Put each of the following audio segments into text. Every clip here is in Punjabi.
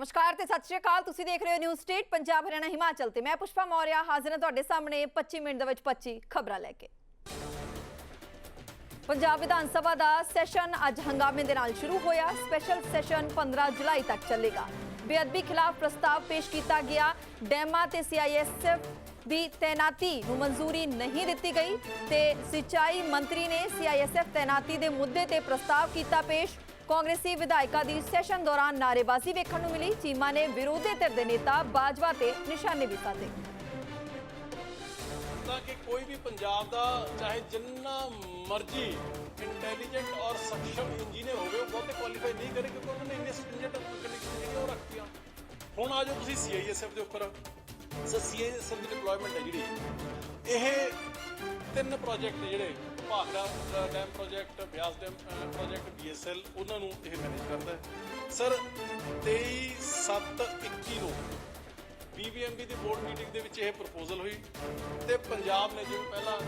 ਨਮਸਕਾਰ ਤੇ ਸਤਿ ਸ਼੍ਰੀ ਅਕਾਲ। ਤੁਸੀਂ ਦੇਖ ਰਹੇ ਹੋ ਨਿਊਜ਼ ਸਟੇਟ ਪੰਜਾਬ, ਹਰਿਆਣਾ, ਹਿਮਾਚਲ ਤੇ ਮੈਂ ਪੁਸ਼ਪਾ ਮੌਰਿਆ ਹਾਜ਼ਰ ਹਾਂ ਤੁਹਾਡੇ ਸਾਹਮਣੇ 25 ਮਿੰਟ ਦੇ ਵਿੱਚ 25 ਖਬਰਾਂ ਲੈ ਕੇ। ਪੰਜਾਬ ਵਿਧਾਨ ਸਭਾ ਦਾ ਸੈਸ਼ਨ ਅੱਜ ਹੰਗਾਮੇ ਦੇ ਨਾਲ ਸ਼ੁਰੂ ਹੋਇਆ। ਸਪੈਸ਼ਲ ਸੈਸ਼ਨ 15 ਜੁਲਾਈ ਤੱਕ ਚੱਲੇਗਾ। ਬੇਅਦਬੀ ਖਿਲਾਫ ਪ੍ਰਸਤਾਵ ਪੇਸ਼ ਕੀਤਾ ਗਿਆ। ਡੈਮਾ ਤੇ ਸੀਆਈਐਸਐਫ ਦੀ ਤੈਨਾਤੀ ਨੂੰ ਮਨਜ਼ੂਰੀ ਨਹੀਂ ਦਿੱਤੀ ਗਈ ਤੇ ਸਿੰਚਾਈ ਮੰਤਰੀ ਨੇ ਸੀਆਈਐਸਐਫ ਤੈਨਾਤੀ ਦੇ ਮੁੱਦੇ ਤੇ ਪ੍ਰਸਤਾਵ ਕੀਤਾ ਪੇਸ਼। ਕਾਂਗਰਸੀ ਵਿਧਾਇਕਾਂ ਦੀ ਸੈਸ਼ਨ ਦੌਰਾਨ ਨਾਰੇਬਾਜ਼ੀ ਵੇਖਣ ਨੂੰ ਮਿਲੀ। ਚੀਮਾ ਨੇ ਵਿਰੋਧੀ ਧਿਰ ਦੇ ਨੇਤਾ ਬਾਜਵਾ ਤੇ ਨਿਸ਼ਾਨੇ ਵੀ ਸਾਧੇ। ਤਾਂ ਕਿ ਕੋਈ ਵੀ ਪੰਜਾਬ ਦਾ, ਚਾਹੇ ਜਿੰਨਾ ਮਰਜ਼ੀ ਇੰਟੈਲੀਜੈਂਟ ਔਰ ਸક્ષਮ ਇੰਜੀਨੀਅਰ ਹੋਵੇ, ਉਹ ਬਹੁਤੇ ਕੁਆਲੀਫਾਈ ਨਹੀਂ ਕਰੇ, ਕਿਉਂਕਿ ਉਹਨਾਂ ਨੇ ਇੰਨੇ ਸਟ੍ਰਿੰਜੈਂਟ ਕੰਡੀਸ਼ਨ ਜਿਹੜੀਆਂ ਉਹ ਰੱਖੀਆਂ ਹੁਣ ਆ ਜਾਓ ਤੁਸੀਂ ਸੀਆਈਐਸਐਫ ਦੇ ਉੱਪਰ। ਸੀਆਈਐਸਐਫ ਦੀ ਡਿਪਲੋਇਮੈਂਟ ਹੈ ਜਿਹੜੀ। ਇਹ ਤਿੰਨ ਪ੍ਰੋਜੈਕਟ ਜਿਹੜੇ Bhakra dam project, Beas dam project BSL ਉਹਨਾਂ ਨੂੰ ਇਹ ਮੈਨੇਜ ਕਰਦਾ ਹੈ। ਸਰ 23 7 21 ਨੂੰ ਬੀਬੀਐਮਬੀ ਦੀ ਬੋਰਡ ਮੀਟਿੰਗ ਦੇ ਵਿੱਚ ਇਹ ਪ੍ਰਪੋਜ਼ਲ ਹੋਈ ਤੇ ਪੰਜਾਬ ਨੇ ਜਿਵੇਂ ਪਹਿਲਾਂ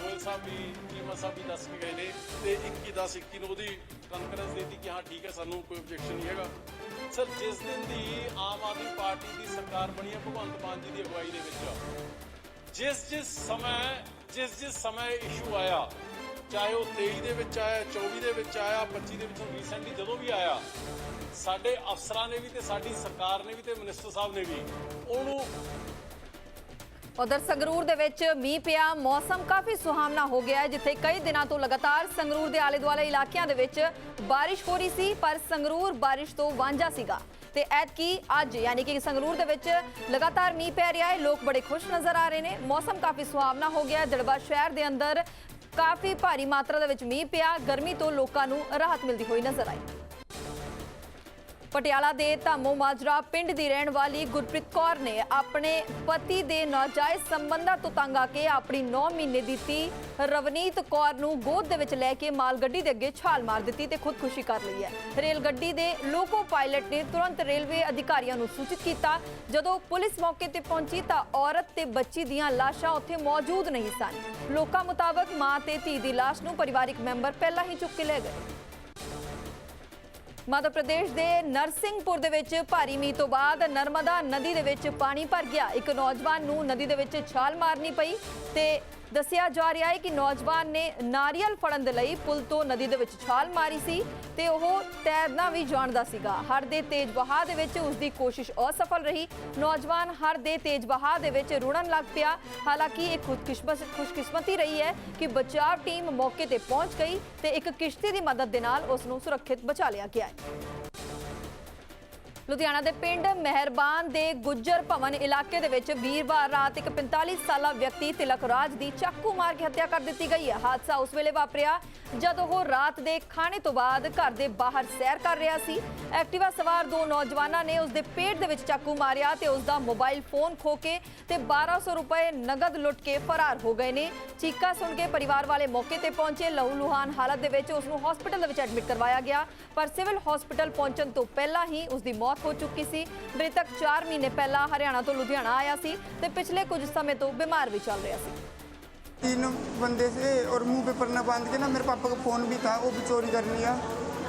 ਗੋਇਲ ਸਾਹਿਬ ਵੀ ਚੀਮਾ ਸਾਹਿਬ ਵੀ ਦੱਸ ਕੇ ਗਏ ਨੇ ਤੇ 21 10 21 ਨੂੰ ਉਹਦੀ ਕਾਨਫਰੰਸ ਦੇ ਦਿੱਤੀ ਕਿ ਹਾਂ, ਠੀਕ ਹੈ, ਸਾਨੂੰ ਕੋਈ ਆਬਜੈਕਸ਼ਨ ਨਹੀਂ ਹੈਗਾ। ਸਰ ਜਿਸ ਦਿਨ ਦੀ ਆਮ ਆਦਮੀ ਪਾਰਟੀ ਦੀ ਸਰਕਾਰ ਬਣੀ ਹੈ, ਭਗਵੰਤ ਮਾਨ ਜੀ ਦੀ ਅਗਵਾਈ ਦੇ ਵਿੱਚ ਜਿਸ ਜਿਸ ਸਮੇਂ, ਜਿਸ ਜਿਸ ਸਮੇਂ ਇਸ਼ੂ ਆਇਆ, ਚਾਹੇ ਉਹ 23 ਦੇ ਵਿੱਚ ਆਇਆ 24 ਦੇ ਵਿੱਚ ਆਇਆ 25 ਦੇ ਵਿੱਚ ਰੀਸੈਂਟਲੀ ਜਦੋਂ ਵੀ ਆਇਆ, ਸਾਡੇ ਅਫਸਰਾਂ ਨੇ ਵੀ ਤੇ ਸਾਡੀ ਸਰਕਾਰ ਨੇ ਵੀ ਤੇ ਮਿਨਿਸਟਰ ਸਾਹਿਬ ਨੇ ਵੀ ਉਹਨੂੰ ਉਧਰ ਸੰਗਰੂਰ ਦੇ ਵਿੱਚ ਮੀਂਹ ਪਿਆ, ਮੌਸਮ ਕਾਫੀ ਸੁਹਾਵਣਾ ਹੋ ਗਿਆ ਜਿੱਥੇ ਕਈ ਦਿਨਾਂ ਤੋਂ ਲਗਾਤਾਰ ਸੰਗਰੂਰ ਦੇ ਆਲੇ-ਦੁਆਲੇ ਇਲਾਕਿਆਂ ਦੇ ਵਿੱਚ ਬਾਰਿਸ਼ ਹੋ ਰਹੀ ਸੀ, ਪਰ ਸੰਗਰੂਰ ਬਾਰਿਸ਼ ਤੋਂ ਵਾਂਝਾ ਸੀਗਾ। ਤੇ ਐਤਕੀ ਅੱਜ ਯਾਨੀ ਕਿ ਸੰਗਰੂਰ ਦੇ ਵਿੱਚ ਲਗਾਤਾਰ ਮੀਂਹ ਪੈ ਰਿਹਾ ਹੈ। ਲੋਕ ਬੜੇ ਖੁਸ਼ ਨਜ਼ਰ ਆ ਰਹੇ ਨੇ। ਮੌਸਮ ਕਾਫੀ ਸੁਹਾਵਣਾ ਹੋ ਗਿਆ ਹੈ। ਦੜਬਾ ਸ਼ਹਿਰ ਦੇ ਅੰਦਰ ਕਾਫੀ ਭਾਰੀ ਮਾਤਰਾ ਦੇ ਵਿੱਚ ਮੀਂਹ ਪਿਆ। ਗਰਮੀ ਤੋਂ ਲੋਕਾਂ ਨੂੰ ਰਾਹਤ ਮਿਲਦੀ ਹੋਈ ਨਜ਼ਰ ਆਈ। ਪਟਿਆਲਾ ਦੇ ਧਾਮੋ ਮਾਜਰਾ ਪਿੰਡ ਦੀ ਰਹਿਣ ਵਾਲੀ ਗੁਰਪ੍ਰੀਤ ਕੌਰ ਨੇ ਆਪਣੇ ਪਤੀ ਦੇ ਨਾਜਾਇਜ਼ ਸੰਬੰਧਾਂ ਤੋਂ ਤੰਗ ਆ ਕੇ ਆਪਣੀ 9 ਮਹੀਨੇ ਦੀ ਧੀ ਰਵਨੀਤ ਕੌਰ ਨੂੰ ਗੋਦ ਦੇ ਵਿੱਚ ਲੈ ਕੇ ਮਾਲ ਗੱਡੀ ਦੇ ਅੱਗੇ ਛਾਲ ਮਾਰ ਦਿੱਤੀ ਤੇ ਖੁਦਕੁਸ਼ੀ ਕਰ ਲਈ ਹੈ। ਰੇਲ ਗੱਡੀ ਦੇ ਲੋਕੋ ਪਾਇਲਟ ਨੇ ਤੁਰੰਤ ਰੇਲਵੇ ਅਧਿਕਾਰੀਆਂ ਨੂੰ ਸੂਚਿਤ ਕੀਤਾ, ਜਦੋਂ ਪੁਲਿਸ ਮੌਕੇ ਤੇ ਪਹੁੰਚੀ ਤਾਂ ਔਰਤ ਤੇ ਬੱਚੀ ਦੀਆਂ ਲਾਸ਼ਾਂ ਉੱਥੇ ਮੌਜੂਦ ਨਹੀਂ ਸਨ। ਲੋਕਾਂ ਮੁਤਾਬਕ ਮਾਂ ਤੇ ਧੀ ਦੀ ਲਾਸ਼ ਨੂੰ ਪਰਿਵਾਰਿਕ ਮੈਂਬਰ ਪਹਿਲਾਂ ਹੀ ਚੁੱਕ ਕੇ ਲੈ ਗਏ। ਮੱਧ ਪ੍ਰਦੇਸ਼ ਦੇ ਨਰਸਿੰਘਪੁਰ ਦੇ ਵਿੱਚ ਭਾਰੀ ਮੀਂਹ ਤੋਂ ਬਾਅਦ ਨਰਮਦਾ ਨਦੀ ਦੇ ਵਿੱਚ ਪਾਣੀ ਭਰ ਗਿਆ। ਇੱਕ ਨੌਜਵਾਨ ਨੂੰ ਨਦੀ ਦੇ ਵਿੱਚ ਛਾਲ ਮਾਰਨੀ ਪਈ ਤੇ ਦੱਸਿਆ ਜਾ ਰਿਹਾ ਹੈ ਕਿ ਨੌਜਵਾਨ ਨੇ ਨਾਰੀਅਲ ਫੜਨ ਦੇ ਲਈ ਪੁਲ ਤੋਂ ਨਦੀ ਦੇ ਵਿੱਚ ਛਾਲ ਮਾਰੀ ਸੀ ਤੇ ਉਹ ਤੈਰਨਾ ਵੀ ਜਾਣਦਾ ਸੀਗਾ। ਹਰ ਦੇ ਤੇਜ਼ ਵਹਾਅ ਦੇ ਵਿੱਚ ਉਸ ਦੀ ਕੋਸ਼ਿਸ਼ ਅਸਫਲ ਰਹੀ। ਨੌਜਵਾਨ ਹਰ ਦੇ ਤੇਜ਼ ਵਹਾਅ ਦੇ ਵਿੱਚ ਰੁੜਨ ਲੱਗ ਪਿਆ। ਹਾਲਾਂਕਿ ਇਹ ਖੁਦਕਿਸਮਤ ਖੁਸ਼ਕਿਸਮਤੀ ਰਹੀ ਹੈ ਕਿ ਬਚਾਅ ਟੀਮ ਮੌਕੇ ਤੇ ਪਹੁੰਚ ਗਈ ਤੇ ਇੱਕ ਕਿਸ਼ਤੀ ਦੀ ਮਦਦ ਦੇ ਨਾਲ ਉਸ ਨੂੰ ਸੁਰੱਖਿਅਤ ਬਚਾ ਲਿਆ ਗਿਆ ਹੈ। ਲੁਧਿਆਣਾ ਦੇ ਪਿੰਡ ਮਹਿਰਬਾਨ ਦੇ ਗੁੱਜਰ ਭਵਨ ਇਲਾਕੇ ਦੇ ਵਿੱਚ ਵੀਰਵਾਰ ਰਾਤ ਇੱਕ 45 ਸਾਲਾ ਵਿਅਕਤੀ ਤਿਲਕ ਰਾਜ ਦੀ ਚਾਕੂ ਮਾਰ ਕੇ ਹੱਤਿਆ ਕਰ ਦਿੱਤੀ ਗਈ ਹੈ। ਹਾਦਸਾ ਉਸ ਵੇਲੇ ਵਾਪਰਿਆ ਜਦ ਉਹ ਰਾਤ ਦੇ ਖਾਣੇ ਤੋਂ ਬਾਅਦ ਘਰ ਦੇ ਬਾਹਰ ਸੈਰ ਕਰ ਰਿਹਾ ਸੀ, ਐਕਟਿਵਾ ਸਵਾਰ ਦੋ ਨੌਜਵਾਨਾਂ ਨੇ ਉਸ ਦੇ ਪੇਟ ਦੇ ਵਿੱਚ ਚਾਕੂ ਮਾਰਿਆ ਤੇ ਉਸ ਦਾ ਮੋਬਾਈਲ ਫੋਨ ਖੋ ਕੇ ਤੇ 1200 ਰੁਪਏ ਨਗਦ ਲੁੱਟ ਕੇ ਫਰਾਰ ਹੋ ਗਏ ਨੇ। ਚੀਕਾ ਸੁਣ ਕੇ ਪਰਿਵਾਰ ਵਾਲੇ ਮੌਕੇ ਤੇ ਪਹੁੰਚੇ। ਲਹੂ ਲੁਹਾਨ ਹਾਲਤ ਦੇ ਵਿੱਚ ਉਸ ਨੂੰ ਹਸਪੀਟਲ ਦੇ ਵਿੱਚ ਐਡਮਿਟ ਕਰਵਾਇਆ ਗਿਆ। ਪਰ ਸਿਵਲ ਹਸਪੀਟਲ ਪਹੁੰਚਣ ਤੋਂ ਪਹਿਲਾਂ ਹੀ ਉਸ ਦੀ ਮੌਤ ਹੋ ਚੁੱਕੀ ਸੀ। ਮ੍ਰਿਤਕ 4 ਮਹੀਨੇ ਪਹਿਲਾਂ ਹਰਿਆਣਾ ਤੋਂ ਲੁਧਿਆਣਾ ਆਇਆ ਸੀ ਤੇ ਪਿਛਲੇ ਕੁਝ ਸਮੇਂ ਤੋਂ ਬਿਮਾਰ ਵੀ ਚੱਲ ਰਿਹਾ ਸੀ। तीन बंदे से और मुँह पे पन्ना बाँध के ना मेरे पापा का फ़ोन भी था वो भी चोरी कर लिया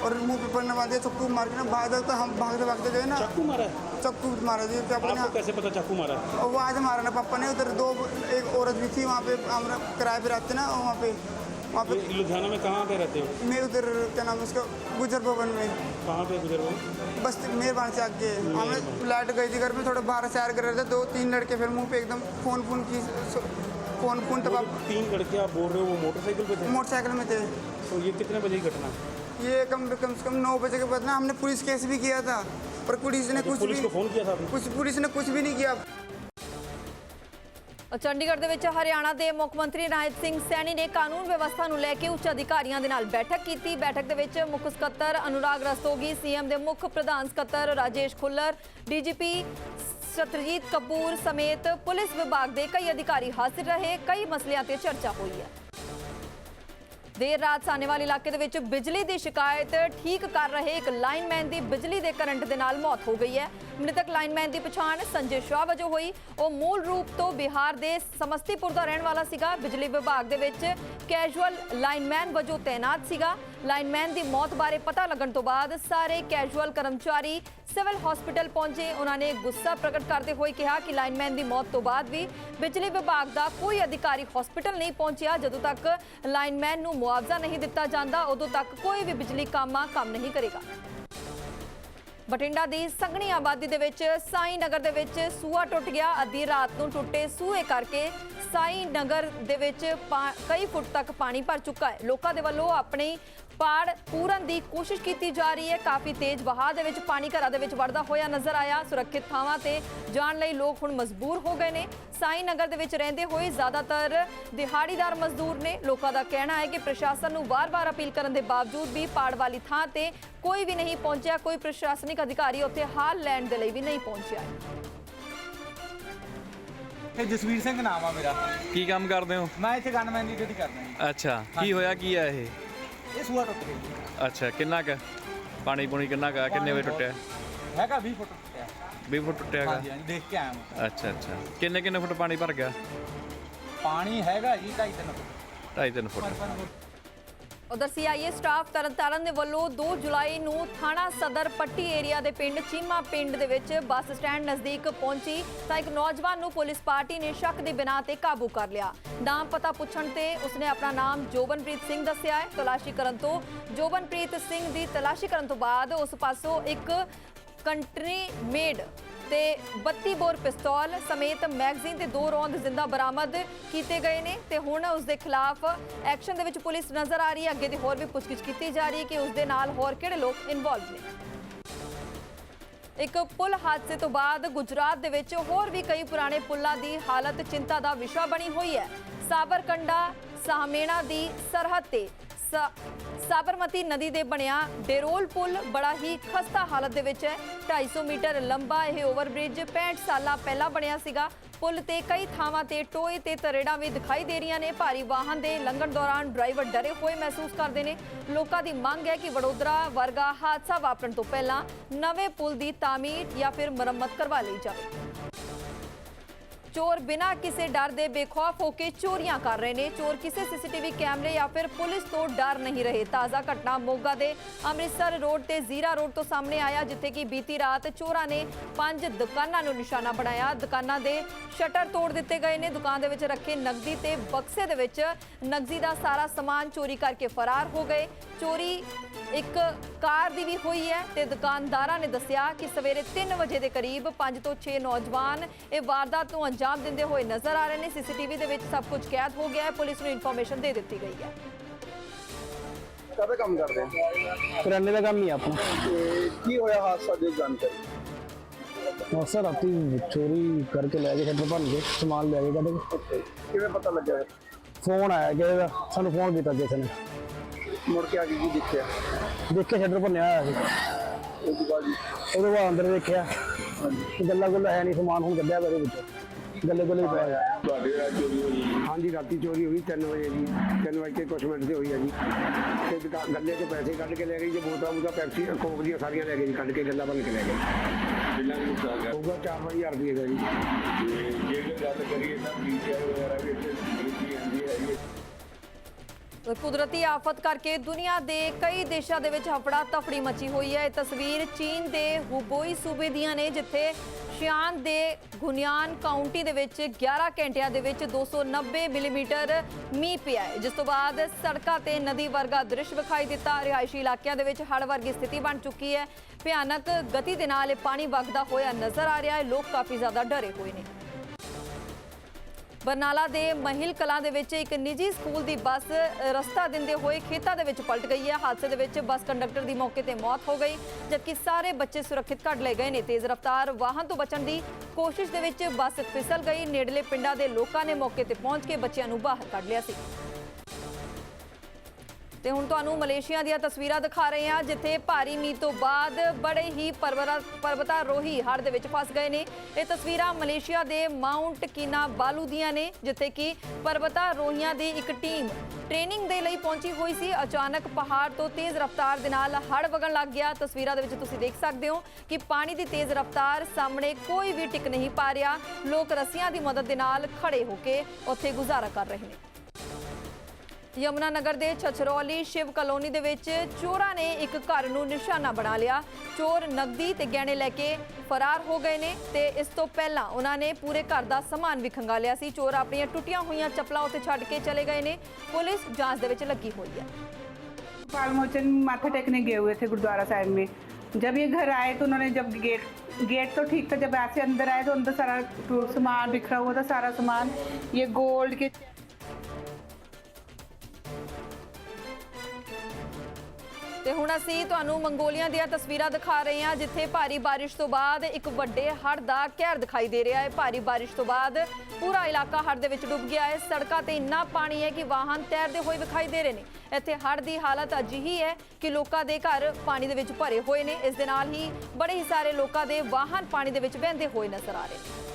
और मुँह पे पन्ना बाँध के चक्कू मार के ना भाग तो हम भागते भागते गए ना चाकू मारा चक्कू मारा जी पापा ने आपको कैसे पता चाकू मारा और वहाँ से मारा ना पापा ने उधर दो एक औरत भी थी वहाँ पे हम किराए पे रहते ना वहाँ पे वहाँ पे लुधियाना में कहाँ पे रहते हो? मैं उधर क्या नाम है उसका गुजर भवन में। कहाँ पे गुजर हो बस मेहरबान से आगे। हमें लाइट गई थी घर में थोड़ा बाहर सैर कर रहे थे दो तीन लड़के फिर मुँह पे एकदम फ़ोन फ़ोन की कौन वो तब तीन लड़के आप बोल रहे हो वो मोटरसाइकिल पे थे? मोटरसाइकिल में थे। तो ये कितने बजे की घटना? ये कम कम से कम नौ बजे के बाद ना हमने पुलिस केस भी किया था पर पुलिस ने तो कुछ पुलिस भी को फ़ोन किया था कुछ पुलिस ने कुछ भी नहीं किया। ਚੰਡੀਗੜ੍ਹ ਦੇ ਵਿੱਚ ਹਰਿਆਣਾ ਦੇ ਮੁੱਖ ਮੰਤਰੀ ਰਾਜ ਸਿੰਘ ਸੈਣੀ ਨੇ ਕਾਨੂੰਨ ਵਿਵਸਥਾ ਨੂੰ ਲੈ ਕੇ ਉੱਚ ਅਧਿਕਾਰੀਆਂ ਦੇ ਨਾਲ ਬੈਠਕ ਕੀਤੀ। ਬੈਠਕ ਦੇ ਵਿੱਚ ਮੁੱਖ ਸਕੱਤਰ ਅਨੁਰਾਗ ਰਸਤੋਗੀ, ਸੀਐਮ ਦੇ ਮੁੱਖ ਪ੍ਰਧਾਨ ਸਕੱਤਰ ਰਾਜੇਸ਼ ਖੁੱਲਰ, ਡੀਜੀਪੀ ਸਤਰਜੀਤ ਕਪੂਰ ਸਮੇਤ ਪੁਲਿਸ ਵਿਭਾਗ ਦੇ ਕਈ ਅਧਿਕਾਰੀ ਹਾਜ਼ਰ ਰਹੇ। ਕਈ ਮਸਲਿਆਂ ਤੇ ਚਰਚਾ ਹੋਈ ਹੈ। ਦੇਰ ਰਾਤ ਸਾਨੇਵਾਲ ਇਲਾਕੇ ਦੇ ਵਿੱਚ ਬਿਜਲੀ ਦੀ ਸ਼ਿਕਾਇਤ ਠੀਕ ਕਰ ਰਹੇ ਇੱਕ ਲਾਈਨਮੈਨ ਦੀ ਬਿਜਲੀ ਦੇ ਕਰੰਟ ਦੇ ਨਾਲ ਮੌਤ ਹੋ ਗਈ ਹੈ। ਮ੍ਰਿਤਕ ਲਾਈਨਮੈਨ ਦੀ ਪਛਾਣ ਸੰਜੇ ਸ਼ਾਹ ਵਜੋਂ ਹੋਈ। ਉਹ ਮੂਲ ਰੂਪ ਤੋਂ ਬਿਹਾਰ ਦੇ ਸਮਸਤੀਪੁਰ ਦਾ ਰਹਿਣ ਵਾਲਾ ਸੀਗਾ। ਬਿਜਲੀ ਵਿਭਾਗ ਦੇ ਵਿੱਚ ਕੈਜੂਅਲ ਲਾਈਨਮੈਨ ਵਜੋਂ ਤਾਇਨਾਤ ਸੀਗਾ। ਲਾਈਨਮੈਨ ਦੀ ਮੌਤ ਬਾਰੇ ਪਤਾ ਲੱਗਣ ਤੋਂ ਬਾਅਦ ਸਾਰੇ ਕੈਜੂਅਲ ਕਰਮਚਾਰੀ ਸਿਵਲ ਹਸਪੀਟਲ ਪਹੁੰਚੇ। ਉਹਨਾਂ ਨੇ ਗੁੱਸਾ ਪ੍ਰਗਟ ਕਰਦੇ ਹੋਏ ਕਿਹਾ ਕਿ ਲਾਈਨਮੈਨ ਦੀ ਮੌਤ ਤੋਂ ਬਾਅਦ ਵੀ ਬਿਜਲੀ ਵਿਭਾਗ ਦਾ ਕੋਈ ਅਧਿਕਾਰੀ ਹਸਪੀਟਲ ਨਹੀਂ ਪਹੁੰਚਿਆ। ਜਦੋਂ ਤੱਕ ਲਾਈਨਮੈਨ ਨੂੰ ਮੁਆਵਜ਼ਾ ਨਹੀਂ ਦਿੱਤਾ ਜਾਂਦਾ, ਉਦੋਂ ਤੱਕ ਕੋਈ ਵੀ ਬਿਜਲੀ ਕਾਮਾ ਕੰਮ ਨਹੀਂ ਕਰੇਗਾ। ਬਠਿੰਡਾ ਦੀ ਸੰਘਣੀ ਆਬਾਦੀ ਦੇ ਵਿੱਚ ਸਾਈ ਨਗਰ ਦੇ ਵਿੱਚ ਸੂਆ ਟੁੱਟ ਗਿਆ। ਅੱਧੀ ਰਾਤ ਨੂੰ ਟੁੱਟੇ ਸੂਏ ਕਰਕੇ ਸਾਈ ਨਗਰ ਦੇ ਵਿੱਚ ਪਾ- ਕਈ ਫੁੱਟ ਤੱਕ ਪਾਣੀ ਭਰ ਚੁੱਕਾ ਹੈ। ਲੋਕਾਂ ਦੇ ਵੱਲੋਂ ਆਪਣੀ ਪਾੜ ਪੂਰਨ ਦੀ ਕੋਸ਼ਿਸ਼ ਕੀਤੀ ਜਾ ਰਹੀ ਹੈ। ਕਾਫੀ ਤੇਜ਼ ਵਹਾਅ ਦੇ ਵਿੱਚ ਪਾਣੀ ਘਰਾਂ ਦੇ ਵਿੱਚ ਵੜਦਾ ਹੋਇਆ ਨਜ਼ਰ ਆਇਆ। ਸੁਰੱਖਿਅਤ ਥਾਵਾਂ ਤੇ ਜਾਣ ਲਈ ਲੋਕ ਹੁਣ ਮਜਬੂਰ ਹੋ ਗਏ ਨੇ। ਸਾਈ ਨਗਰ ਦੇ ਵਿੱਚ ਰਹਿੰਦੇ ਹੋਏ ਜ਼ਿਆਦਾਤਰ ਦਿਹਾੜੀਦਾਰ ਮਜ਼ਦੂਰ ਨੇ। ਲੋਕਾਂ ਦਾ ਕਹਿਣਾ ਹੈ ਕਿ ਪ੍ਰਸ਼ਾਸਨ ਨੂੰ ਵਾਰ-ਵਾਰ ਅਪੀਲ ਕਰਨ ਦੇ ਬਾਵਜੂਦ ਵੀ ਪਾੜ ਵਾਲੀ ਥਾਂ ਤੇ ਕੋਈ ਵੀ ਨਹੀਂ ਪਹੁੰਚਿਆ। ਕੋਈ ਪ੍ਰਸ਼ਾਸਨਿਕ ਅਧਿਕਾਰੀ ਉੱਥੇ ਹਾਲ ਲੈਣ ਦੇ ਲਈ ਵੀ ਨਹੀਂ ਪਹੁੰਚਿਆ। ਹੈ ਇਹ ਜਸਵੀਰ ਸਿੰਘ ਨਾਮ ਆ ਮੇਰਾ। ਕੀ ਕੰਮ ਕਰਦੇ ਹੋ? ਮੈਂ ਇੱਥੇ ਗਨਮੈਨ ਦੀ ਡਿਊਟੀ ਕਰਦਾ ਜੀ। ਅੱਛਾ। ਕੀ ਹੋਇਆ? ਕੀ ਆ ਇਹ? ਇਹ ਸੂਆ ਟੁੱਟ ਜੀ। ਅੱਛਾ ਕਿੰਨਾ ਕੁ ਪਾਣੀ ਪੂਣੀ ਕਿੰਨਾ ਕੁ ਆ ਕਿੰਨੇ ਵਜੇ ਟੁੱਟਿਆ? ਹੈਗਾ 20 ਫੁੱਟ ਟੁੱਟਿਆ। 20 ਫੁੱਟ ਟੁੱਟਿਆ ਹਾਂਜੀ ਹਾਂਜੀ ਦੇਖ ਕੇ ਆਇਆ ਮੈਂ। ਅੱਛਾ ਅੱਛਾ। ਕਿੰਨੇ ਕਿੰਨੇ ਫੁੱਟ ਪਾਣੀ ਭਰ ਗਿਆ? ਪਾਣੀ ਹੈਗਾ ਜੀ 2.5 ਫੁੱਟ। 2.5 3 ਫੁੱਟ। ਉਧਰ ਸੀਆਈਏ ਸਟਾਫ ਤਰਨਤਾਰਨ ਦੇ ਵੱਲੋਂ 2 ਜੁਲਾਈ ਨੂੰ ਥਾਣਾ ਸਦਰ ਪੱਟੀ ਏਰੀਆ ਦੇ ਪਿੰਡ ਚੀਮਾ ਪਿੰਡ ਦੇ ਵਿੱਚ ਬੱਸ ਸਟੈਂਡ ਨਜ਼ਦੀਕ ਪਹੁੰਚੀ ਤਾਂ ਇੱਕ ਨੌਜਵਾਨ ਨੂੰ ਪੁਲਿਸ ਪਾਰਟੀ ਨੇ ਸ਼ੱਕ ਦੀ ਬਿਨਾਂ ਤੇ ਕਾਬੂ ਕਰ ਲਿਆ। ਨਾਮ ਪਤਾ ਪੁੱਛਣ ਤੇ ਉਸਨੇ ਆਪਣਾ ਨਾਮ ਜੋਬਨਪ੍ਰੀਤ ਸਿੰਘ ਦੱਸਿਆ ਹੈ। ਤਲਾਸ਼ੀ ਕਰਨ ਤੋਂ ਜੋਬਨਪ੍ਰੀਤ ਸਿੰਘ ਦੀ ਤਲਾਸ਼ੀ ਕਰਨ ਤੋਂ ਬਾਅਦ ਉਸ ਪਾਸੋਂ ਇੱਕ ਕੰਟਰੀ ਮੇਡ ਤੇ 32 ਬੋਰ ਪਿਸਤੌਲ ਸਮੇਤ ਮੈਗਜ਼ੀਨ ਤੇ ਦੋ ਰੌਂਦ ਜ਼ਿੰਦਾ ਬਰਾਮਦ ਕੀਤੇ ਗਏ ਨੇ ਤੇ ਹੁਣ ਉਸ ਦੇ ਖਿਲਾਫ ਐਕਸ਼ਨ ਦੇ ਵਿੱਚ ਪੁਲਿਸ ਨਜ਼ਰ ਆ ਰਹੀ ਹੈ। ਅੱਗੇ ਦੀ ਹੋਰ ਵੀ ਪੁੱਛਗਿੱਛ ਕੀਤੀ ਜਾ ਰਹੀ ਹੈ ਕਿ ਉਸ ਦੇ ਨਾਲ ਹੋਰ ਕਿਹੜੇ ਲੋਕ ਇਨਵੋਲਵ ਨੇ। ਇੱਕ ਪੁਲ ਹਾਦਸੇ ਤੋਂ ਬਾਅਦ ਗੁਜਰਾਤ ਦੇ ਵਿੱਚ ਹੋਰ ਵੀ ਕਈ ਪੁਰਾਣੇ ਪੁਲਾਂ ਦੀ ਹਾਲਤ ਚਿੰਤਾ ਦਾ ਵਿਸ਼ਾ ਬਣੀ ਹੋਈ ਹੈ। ਸਾਬਰਕੰਡਾ, ਸਾਹਮੇਣਾ ਦੀ ਸਰਹੱਦ ਤੇ ਸਾਬਰਮਤੀ ਨਦੀ ਦੇ ਬਣਿਆ ਡੇਰੋਲ ਪੁਲ ਬੜਾ ਹੀ ਖਸਤਾ ਹਾਲਤ ਦੇ ਵਿੱਚ ਹੈ। 250 ਮੀਟਰ ਲੰਬਾ ਇਹ ਓਵਰਬ੍ਰਿਜ 65 ਸਾਲਾਂ ਪਹਿਲਾਂ ਬਣਿਆ ਸੀਗਾ। ਪੁਲ ਤੇ ਕਈ ਥਾਵਾਂ ਤੇ ਟੋਏ ਤੇ ਤਰੇੜਾਂ ਵੀ ਦਿਖਾਈ ਦੇ ਰਹੀਆਂ ਨੇ। ਭਾਰੀ ਵਾਹਨ ਦੇ ਲੰਘਣ ਦੌਰਾਨ ਡਰਾਈਵਰ ਡਰੇ ਹੋਏ ਮਹਿਸੂਸ ਕਰਦੇ ਨੇ। ਲੋਕਾਂ ਦੀ ਮੰਗ ਹੈ ਕਿ ਵਡੋਦਰਾ ਵਰਗਾ ਹਾਦਸਾ ਵਾਪਰਨ ਤੋਂ ਪਹਿਲਾਂ ਨਵੇਂ ਪੁਲ ਦੀ ਤਾਮੀਰ ਜਾਂ ਫਿਰ ਮੁਰੰਮਤ ਕਰਵਾ ਲਈ ਜਾਵੇ। ਚੋਰ ਬਿਨਾਂ ਕਿਸੇ ਡਰ ਦੇ ਬੇਖੌਫ ਹੋ ਕੇ ਚੋਰੀਆਂ ਕਰ ਰਹੇ ਨੇ। ਚੋਰ ਕਿਸੇ ਸੀਸੀਟੀਵੀ ਕੈਮਰੇ ਜਾਂ ਫਿਰ ਪੁਲਿਸ ਤੋਂ ਡਰ ਨਹੀਂ ਰਹੇ। ਤਾਜ਼ਾ ਘਟਨਾ ਮੋਗਾ ਦੇ ਅੰਮ੍ਰਿਤਸਰ ਰੋਡ ਤੇ ਜ਼ੀਰਾ ਰੋਡ ਤੋਂ ਸਾਹਮਣੇ ਆਇਆ, ਜਿੱਥੇ ਕਿ ਬੀਤੀ ਰਾਤ ਚੋਰਾਂ ਨੇ ਪੰਜ ਦੁਕਾਨਾਂ ਨੂੰ ਨਿਸ਼ਾਨਾ ਬਣਾਇਆ। ਦੁਕਾਨਾਂ ਦੇ ਸ਼ਟਰ ਤੋੜ ਦਿੱਤੇ ਗਏ ਨੇ। ਦੁਕਾਨ ਦੇ ਵਿੱਚ ਰੱਖੇ ਨਗਦੀ ਤੇ ਬਕਸੇ ਦੇ ਵਿੱਚ ਨਗਦੀ ਦਾ ਸਾਰਾ ਸਮਾਨ ਚੋਰੀ ਕਰਕੇ ਫਰਾਰ ਹੋ ਗਏ। ਚੋਰੀ ਇੱਕ ਕਾਰ ਦੀ ਵੀ ਹੋਈ ਹੈ ਤੇ ਦੁਕਾਨਦਾਰਾਂ ਨੇ ਦੱਸਿਆ ਕਿ ਸਵੇਰੇ 3 ਵਜੇ ਦੇ ਕਰੀਬ 5 ਤੋਂ 6 ਨੌਜਵਾਨ ਇਹ ਵਾਰਦਾਤ ਨੂੰ ਅੰਜਾਮ ਦਿੰਦੇ ਹੋਏ ਨਜ਼ਰ ਆ ਰਹੇ ਨੇ। ਸੀਸੀਟੀਵੀ ਦੇ ਵਿੱਚ ਸਭ ਕੁਝ ਕੈਦ ਹੋ ਗਿਆ ਹੈ। ਪੁਲਿਸ ਨੂੰ ਇਨਫੋਰਮੇਸ਼ਨ ਦੇ ਦਿੱਤੀ ਗਈ ਹੈ। ਕਾਹਦਾ ਕੰਮ ਕਰਦੇ ਆ ਕਰਿਆਨੇ ਦਾ ਕੰਮ ਹੀ ਆ ਆਪਣਾ। ਤੇ ਕੀ ਹੋਇਆ ਹਾਦਸਾ ਦੀ ਜਾਣਕਾਰੀ? ਅਕਸਰ ਰਾਤੀ ਚੋਰੀ ਕਰਕੇ ਲੈ ਗਏ ਸ਼ਟਰ ਭੰਨ ਕੇ ਸਮਾਨ ਲੈ ਗਏ ਕੱਢ ਕੇ ਕਿਵੇਂ ਪਤਾ ਲੱਗਿਆ? ਫੋਨ ਆਇਆ ਕਿਸੇ ਦਾ ਸਾਨੂੰ ਫੋਨ ਕੀਤਾ ਕਿਸੇ ਨੇ। ਮੁੜ ਕੇ ਆ ਕੇ ਕੀ ਦੇਖਿਆ? ਦੇਖਿਆ ਸ਼ਟਰ ਭੰਨਿਆ ਹੋਇਆ ਸੀ। ਤੋਂ ਬਾਅਦ? ਜੀ ਉਹਦੇ ਬਾਅਦ ਅੰਦਰ ਦੇਖਿਆ। ਗੱਲਾਂ ਗੁੱਲਾਂ ਹੈ ਨਹੀਂ ਸਮਾਨ ਹੁਣ ਕੱਢਿਆ ਉਹਦੇ ਵਿੱਚੋਂ। ਗੱਲੇ ਗੁੱਲੇ ਹੀ ਪਿਆ ਹੋਇਆ। ਤੁਹਾਡੇ ਨਾਲ ਚੋਰੀ ਹੋਈ ਹਾਂਜੀ ਰਾਤੀ ਚੋਰੀ ਹੋਈ 3 ਵਜੇ ਜੀ। 3 ਵਜੇ ਕੁਛ ਮਿੰਟ ਤੇ ਹੋਈ ਆ ਜੀ। ਤੇ ਦੁਕਾ- ਗੱਲੇ ਤੋਂ ਪੈਸੇ ਕੱਢ ਕੇ ਲੈ ਗਏ ਜੀ ਬੋਤਲਾਂ ਬੂਤਲਾਂ ਪੈਪਸੀ ਕੋਕ ਦੀਆਂ ਸਾਰੀਆਂ ਲੈ ਗਏ ਜੀ ਕੱਢ ਕੇ ਗੱਲਾਂ ਬਣ ਕੇ ਲੈ ਗਏ। ਕਿੰਨਾ ਕੁ ਨੁਕਸਾਨ ਹੈ ਹੋਊਗਾ 4-5000 ਰੁਪਏ ਦਾ ਜੀ। ਜੇ ਗੱਲ ਕਰੀਏ ਤਾਂ ਪੀਸੀਆਰ ਵਗੈਰਾ ਵੀ ਇੱਥੇ ਖਰੀਦੀ ਜਾਂਦੀ ਹੈ ਜੀ। ਕੁਦਰਤੀ ਆਫਤ ਕਰਕੇ ਦੁਨੀਆ ਦੇ ਕਈ ਦੇਸ਼ਾਂ ਦੇ ਵਿੱਚ ਹਫੜਾ ਤਫੜੀ ਮਚੀ ਹੋਈ ਹੈ। ਇਹ ਤਸਵੀਰ ਚੀਨ ਦੇ ਹੁਬੋਈ ਸੂਬੇ ਦੀਆਂ ਨੇ ਜਿੱਥੇ ਸ਼ਿਆਨ ਦੇ ਗੁਨਿਆਨ ਕਾਉਂਟੀ ਦੇ ਵਿੱਚ 11 ਘੰਟਿਆਂ ਦੇ ਵਿੱਚ 290 ਮਿਲੀਮੀਟਰ ਮੀਂਹ ਪਿਆ ਹੈ। ਜਿਸ ਤੋਂ ਬਾਅਦ ਸੜਕਾਂ ਤੇ ਨਦੀ ਵਰਗਾ ਦ੍ਰਿਸ਼ ਵਿਖਾਈ ਦਿੱਤਾ। ਰਿਹਾਇਸ਼ੀ ਇਲਾਕਿਆਂ ਦੇ ਵਿੱਚ ਹੜ੍ਹ ਵਰਗੀ ਸਥਿਤੀ ਬਣ ਚੁੱਕੀ ਹੈ। ਭਿਆਨਕ ਗਤੀ ਦੇ ਨਾਲ ਇਹ ਪਾਣੀ ਵਗਦਾ ਹੋਇਆ ਨਜ਼ਰ ਆ ਰਿਹਾ ਹੈ। ਲੋਕ ਕਾਫੀ ਜ਼ਿਆਦਾ ਡਰੇ ਹੋਏ ਨੇ। ਬਰਨਾਲਾ ਦੇ ਮਹਿਲ ਕਲਾਂ ਦੇ ਵਿੱਚ ਇੱਕ ਨਿੱਜੀ ਸਕੂਲ ਦੀ ਬੱਸ ਰਸਤਾ ਦਿੰਦੇ ਹੋਏ ਖੇਤਾਂ ਦੇ ਵਿੱਚ ਪਲਟ ਗਈ ਹੈ। ਹਾਦਸੇ ਦੇ ਵਿੱਚ ਬੱਸ ਕੰਡਕਟਰ ਦੀ ਮੌਕੇ ਤੇ ਮੌਤ ਹੋ ਗਈ, ਜਦਕਿ ਸਾਰੇ ਬੱਚੇ ਸੁਰੱਖਿਅਤ ਕੱਢ ਲਏ ਗਏ ਨੇ। ਤੇਜ਼ ਰਫ਼ਤਾਰ ਵਾਹਨ ਤੋਂ ਬਚਣ ਦੀ ਕੋਸ਼ਿਸ਼ ਦੇ ਵਿੱਚ ਬੱਸ ਫਿਸਲ ਗਈ। ਨੇੜਲੇ ਪਿੰਡਾਂ ਦੇ ਲੋਕਾਂ ਨੇ ਮੌਕੇ ਤੇ ਪਹੁੰਚ ਕੇ ਬੱਚਿਆਂ ਨੂੰ ਬਾਹਰ ਕੱਢ ਲਿਆ ਸੀ। ਤੇ ਹੁਣ ਤੁਹਾਨੂੰ ਮਲੇਸ਼ੀਆ ਦੀਆਂ ਤਸਵੀਰਾਂ ਦਿਖਾ ਰਹੇ ਹਾਂ, ਜਿੱਥੇ ਭਾਰੀ ਮੀਂਹ ਤੋਂ ਬਾਅਦ ਬੜੇ ਹੀ ਪਰਵਰਾ ਪਰਬਤਾਰੋਹੀ ਹੜ੍ਹ ਦੇ ਵਿੱਚ ਫਸ ਗਏ ਨੇ। ਇਹ ਤਸਵੀਰਾਂ ਮਲੇਸ਼ੀਆ ਦੇ ਮਾਊਂਟ ਕੀਨਾ ਬਾਲੂ ਦੀਆਂ ਨੇ, ਜਿੱਥੇ ਕਿ ਪਰਬਤਾਰੋਹੀਆਂ ਦੀ ਇੱਕ ਟੀਮ ਟ੍ਰੇਨਿੰਗ ਦੇ ਲਈ ਪਹੁੰਚੀ ਹੋਈ ਸੀ। ਅਚਾਨਕ ਪਹਾੜ ਤੋਂ ਤੇਜ਼ ਰਫ਼ਤਾਰ ਦੇ ਨਾਲ ਹੜ੍ਹ ਵਗਣ ਲੱਗ ਗਿਆ। ਤਸਵੀਰਾਂ ਦੇ ਵਿੱਚ ਤੁਸੀਂ ਦੇਖ ਸਕਦੇ ਹੋ ਕਿ ਪਾਣੀ ਦੀ ਤੇਜ਼ ਰਫ਼ਤਾਰ ਸਾਹਮਣੇ ਕੋਈ ਵੀ ਟਿਕ ਨਹੀਂ ਪਾ ਰਿਹਾ। ਲੋਕ ਰੱਸੀਆਂ ਦੀ ਮਦਦ ਦੇ ਨਾਲ ਖੜੇ ਹੋ ਕੇ ਉੱਥੇ ਗੁਜ਼ਾਰਾ ਕਰ ਰਹੇ ਨੇ। ਯਮੁਨਾ ਨਗਰ ਦੇ ਛਛਰੌਲੀ ਸ਼ਿਵ ਕਲੋਨੀ ਦੇ ਵਿੱਚ ਚੋਰਾਂ ਨੇ ਇੱਕ ਘਰ ਨੂੰ ਨਿਸ਼ਾਨਾ ਬਣਾ ਲਿਆ ਚੋਰ ਨਕਦੀ ਤੇ ਗਹਿਣੇ ਲੈ ਕੇ ਫਰਾਰ ਹੋ ਗਏ ਨੇ ਤੇ ਇਸ ਤੋਂ ਪਹਿਲਾਂ ਉਹਨਾਂ ਨੇ ਪੂਰੇ ਘਰ ਦਾ ਸਮਾਨ ਵੀ ਖੰਗਾਲਿਆ ਸੀ ਚੋਰ ਆਪਣੀਆਂ ਟੁੱਟੀਆਂ ਹੋਈਆਂ ਚੱਪਲਾਂ ਉੱਤੇ ਛੱਡ ਕੇ ਚਲੇ ਗਏ ਨੇ ਪੁਲਿਸ ਜਾਂਚ ਦੇ ਵਿੱਚ ਲੱਗੀ ਹੋਈ ਹੈ गोपाल मोचन माथा टेकने गए हुए थे गुरुद्वारा साहिब में जब ये घर आए तो उन्होंने जब गेट गेट तो ठीक था जब ऐसे अंदर आए तो अंदर सारा टू- सामान बिखरा हुआ था सारा सामान ये गोल्ड के ਤੇ ਹੁਣ ਅਸੀਂ ਤੁਹਾਨੂੰ ਮੰਗੋਲੀਆ ਦੀਆਂ ਤਸਵੀਰਾਂ ਦਿਖਾ ਰਹੇ ਹਾਂ, ਜਿੱਥੇ ਭਾਰੀ ਬਾਰਿਸ਼ ਤੋਂ ਬਾਅਦ ਇੱਕ ਵੱਡੇ ਹੜ੍ਹ ਦਾ ਕਹਿਰ ਦਿਖਾਈ ਦੇ ਰਿਹਾ ਹੈ। ਭਾਰੀ ਬਾਰਿਸ਼ ਤੋਂ ਬਾਅਦ ਪੂਰਾ ਇਲਾਕਾ ਹੜ੍ਹ ਦੇ ਵਿੱਚ ਡੁੱਬ ਗਿਆ ਹੈ। ਸੜਕਾਂ ਤੇ ਇੰਨਾ ਪਾਣੀ ਹੈ ਕਿ ਵਾਹਨ ਤੈਰਦੇ ਹੋਏ ਵਿਖਾਈ ਦੇ ਰਹੇ ਨੇ। ਇੱਥੇ ਹੜ੍ਹ ਦੀ ਹਾਲਤ ਅਜਿਹੀ ਹੈ ਕਿ ਲੋਕਾਂ ਦੇ ਘਰ ਪਾਣੀ ਦੇ ਵਿੱਚ ਭਰੇ ਹੋਏ ਨੇ। ਇਸ ਦੇ ਨਾਲ ਹੀ ਬੜੇ ਹੀ ਸਾਰੇ ਲੋਕਾਂ ਦੇ ਵਾਹਨ ਪਾਣੀ ਦੇ ਵਿੱਚ ਵਹਿੰਦੇ ਹੋਏ ਨਜ਼ਰ ਆ ਰਹੇ ਨੇ।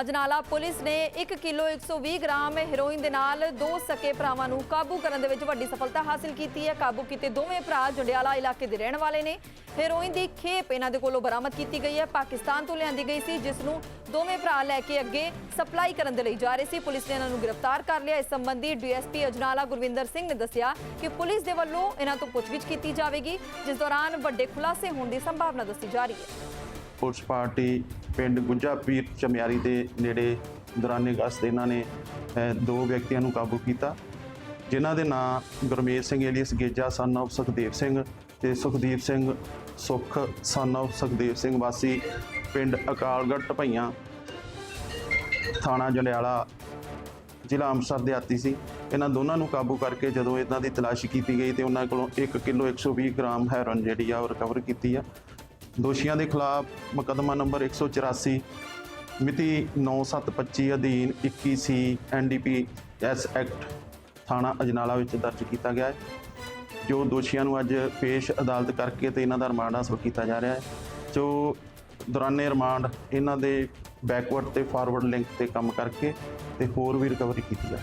ਅਜਨਾਲਾ ਪੁਲਿਸ ਨੇ 1 ਕਿਲੋ 120 ਗ੍ਰਾਮ ਹੈਰੋਇਨ ਦੇ ਨਾਲ ਦੋ ਸਕੇ ਭਰਾਵਾਂ ਨੂੰ ਕਾਬੂ ਕਰਨ ਦੇ ਵਿੱਚ ਵੱਡੀ ਸਫਲਤਾ ਹਾਸਲ ਕੀਤੀ ਹੈ। ਕਾਬੂ ਕੀਤੇ ਦੋਵੇਂ ਭਰਾ ਜੰਡਿਆਲਾ ਇਲਾਕੇ ਦੇ ਰਹਿਣ ਵਾਲੇ ਨੇ। ਹੈਰੋਇਨ ਦੀ ਖੇਪ ਇਹਨਾਂ ਦੇ ਕੋਲੋਂ ਬਰਾਮਦ ਕੀਤੀ ਗਈ ਹੈ। ਪਾਕਿਸਤਾਨ ਤੋਂ ਲਿਆਂਦੀ ਗਈ ਸੀ, ਜਿਸ ਨੂੰ ਦੋਵੇਂ ਭਰਾ ਲੈ ਕੇ ਅੱਗੇ ਸਪਲਾਈ ਕਰਨ ਦੇ ਲਈ ਜਾ ਰਹੇ ਸੀ। ਪੁਲਿਸ ਨੇ ਇਹਨਾਂ ਨੂੰ ਗ੍ਰਿਫਤਾਰ ਕਰ ਲਿਆ। ਇਸ ਸੰਬੰਧੀ ਡੀਐਸਪੀ ਅਜਨਾਲਾ ਗੁਰਵਿੰਦਰ ਸਿੰਘ ਨੇ ਦੱਸਿਆ ਕਿ ਪੁਲਿਸ ਦੇ ਵੱਲੋਂ ਇਹਨਾਂ ਤੋਂ ਪੁੱਛਗਿੱਛ ਕੀਤੀ ਜਾਵੇਗੀ, ਜਿਸ ਦੌਰਾਨ ਵੱਡੇ ਖੁਲਾਸੇ ਹੋਣ ਦੀ ਸੰਭਾਵਨਾ ਦੱਸੀ ਜਾ ਰਹੀ ਹੈ। ਪੁਲਿਸ ਪਾਰਟੀ ਪਿੰਡ ਗੁੱਜਾ ਪੀਰ ਚਮਿਆਰੀ ਦੇ ਨੇੜੇ ਦੌਰਾਨੇ ਗਸ਼ਤ ਇਹਨਾਂ ਨੇ ਦੋ ਵਿਅਕਤੀਆਂ ਨੂੰ ਕਾਬੂ ਕੀਤਾ, ਜਿਨ੍ਹਾਂ ਦੇ ਨਾਂ Gurmesh Singh alias Geja son of Sukhdev Singh ਤੇ ਸੁਖਦੀਪ ਸਿੰਘ ਸੁਖ ਸਨ of ਸੁਖਦੇਵ ਸਿੰਘ ਵਾਸੀ ਪਿੰਡ ਅਕਾਲਗੜ੍ਹ ਢਪਈਆਂ ਥਾਣਾ ਜੰਡਿਆਲਾ, ਜ਼ਿਲ੍ਹਾ ਅੰਮ੍ਰਿਤਸਰ ਦੇ ਆਤੀ ਸੀ। ਇਹਨਾਂ ਦੋਨਾਂ ਨੂੰ ਕਾਬੂ ਕਰਕੇ ਜਦੋਂ ਇਹਨਾਂ ਦੀ ਤਲਾਸ਼ੀ ਕੀਤੀ ਗਈ ਤੇ ਉਹਨਾਂ ਕੋਲੋਂ 1 ਕਿਲੋ 120 ਗ੍ਰਾਮ ਹੈਰੋਇਨ ਜਿਹੜੀ ਆ ਉਹ ਰਿਕਵਰ ਕੀਤੀ ਆ। ਦੋਸ਼ੀਆਂ ਦੇ ਖਿਲਾਫ ਮੁਕੱਦਮਾ ਨੰਬਰ 184 ਮਿਤੀ 9725 ਅਧੀਨ 21 ਸੀ ਐਨਡੀਪੀ ਐਸ ਐਕਟ ਥਾਣਾ ਅਜਨਾਲਾ ਵਿੱਚ ਦਰਜ ਕੀਤਾ ਗਿਆ ਹੈ ਜੋ ਦੋਸ਼ੀਆਂ ਨੂੰ ਅੱਜ ਪੇਸ਼ ਅਦਾਲਤ ਕਰਕੇ ਤੇ ਇਹਨਾਂ ਦਾ ਰਿਮਾਂਡ ਹਾਸਲ ਕੀਤਾ ਜਾ ਰਿਹਾ ਹੈ ਜੋ ਦੌਰਾਨੇ ਰਿਮਾਂਡ ਇਹਨਾਂ ਦੇ ਬੈਕਵਰਡ ਤੇ ਫਾਰਵਰਡ ਲਿੰਕ ਤੇ ਕੰਮ ਕਰਕੇ ਤੇ ਹੋਰ ਵੀ ਰਿਕਵਰੀ ਕੀਤੀ ਜਾ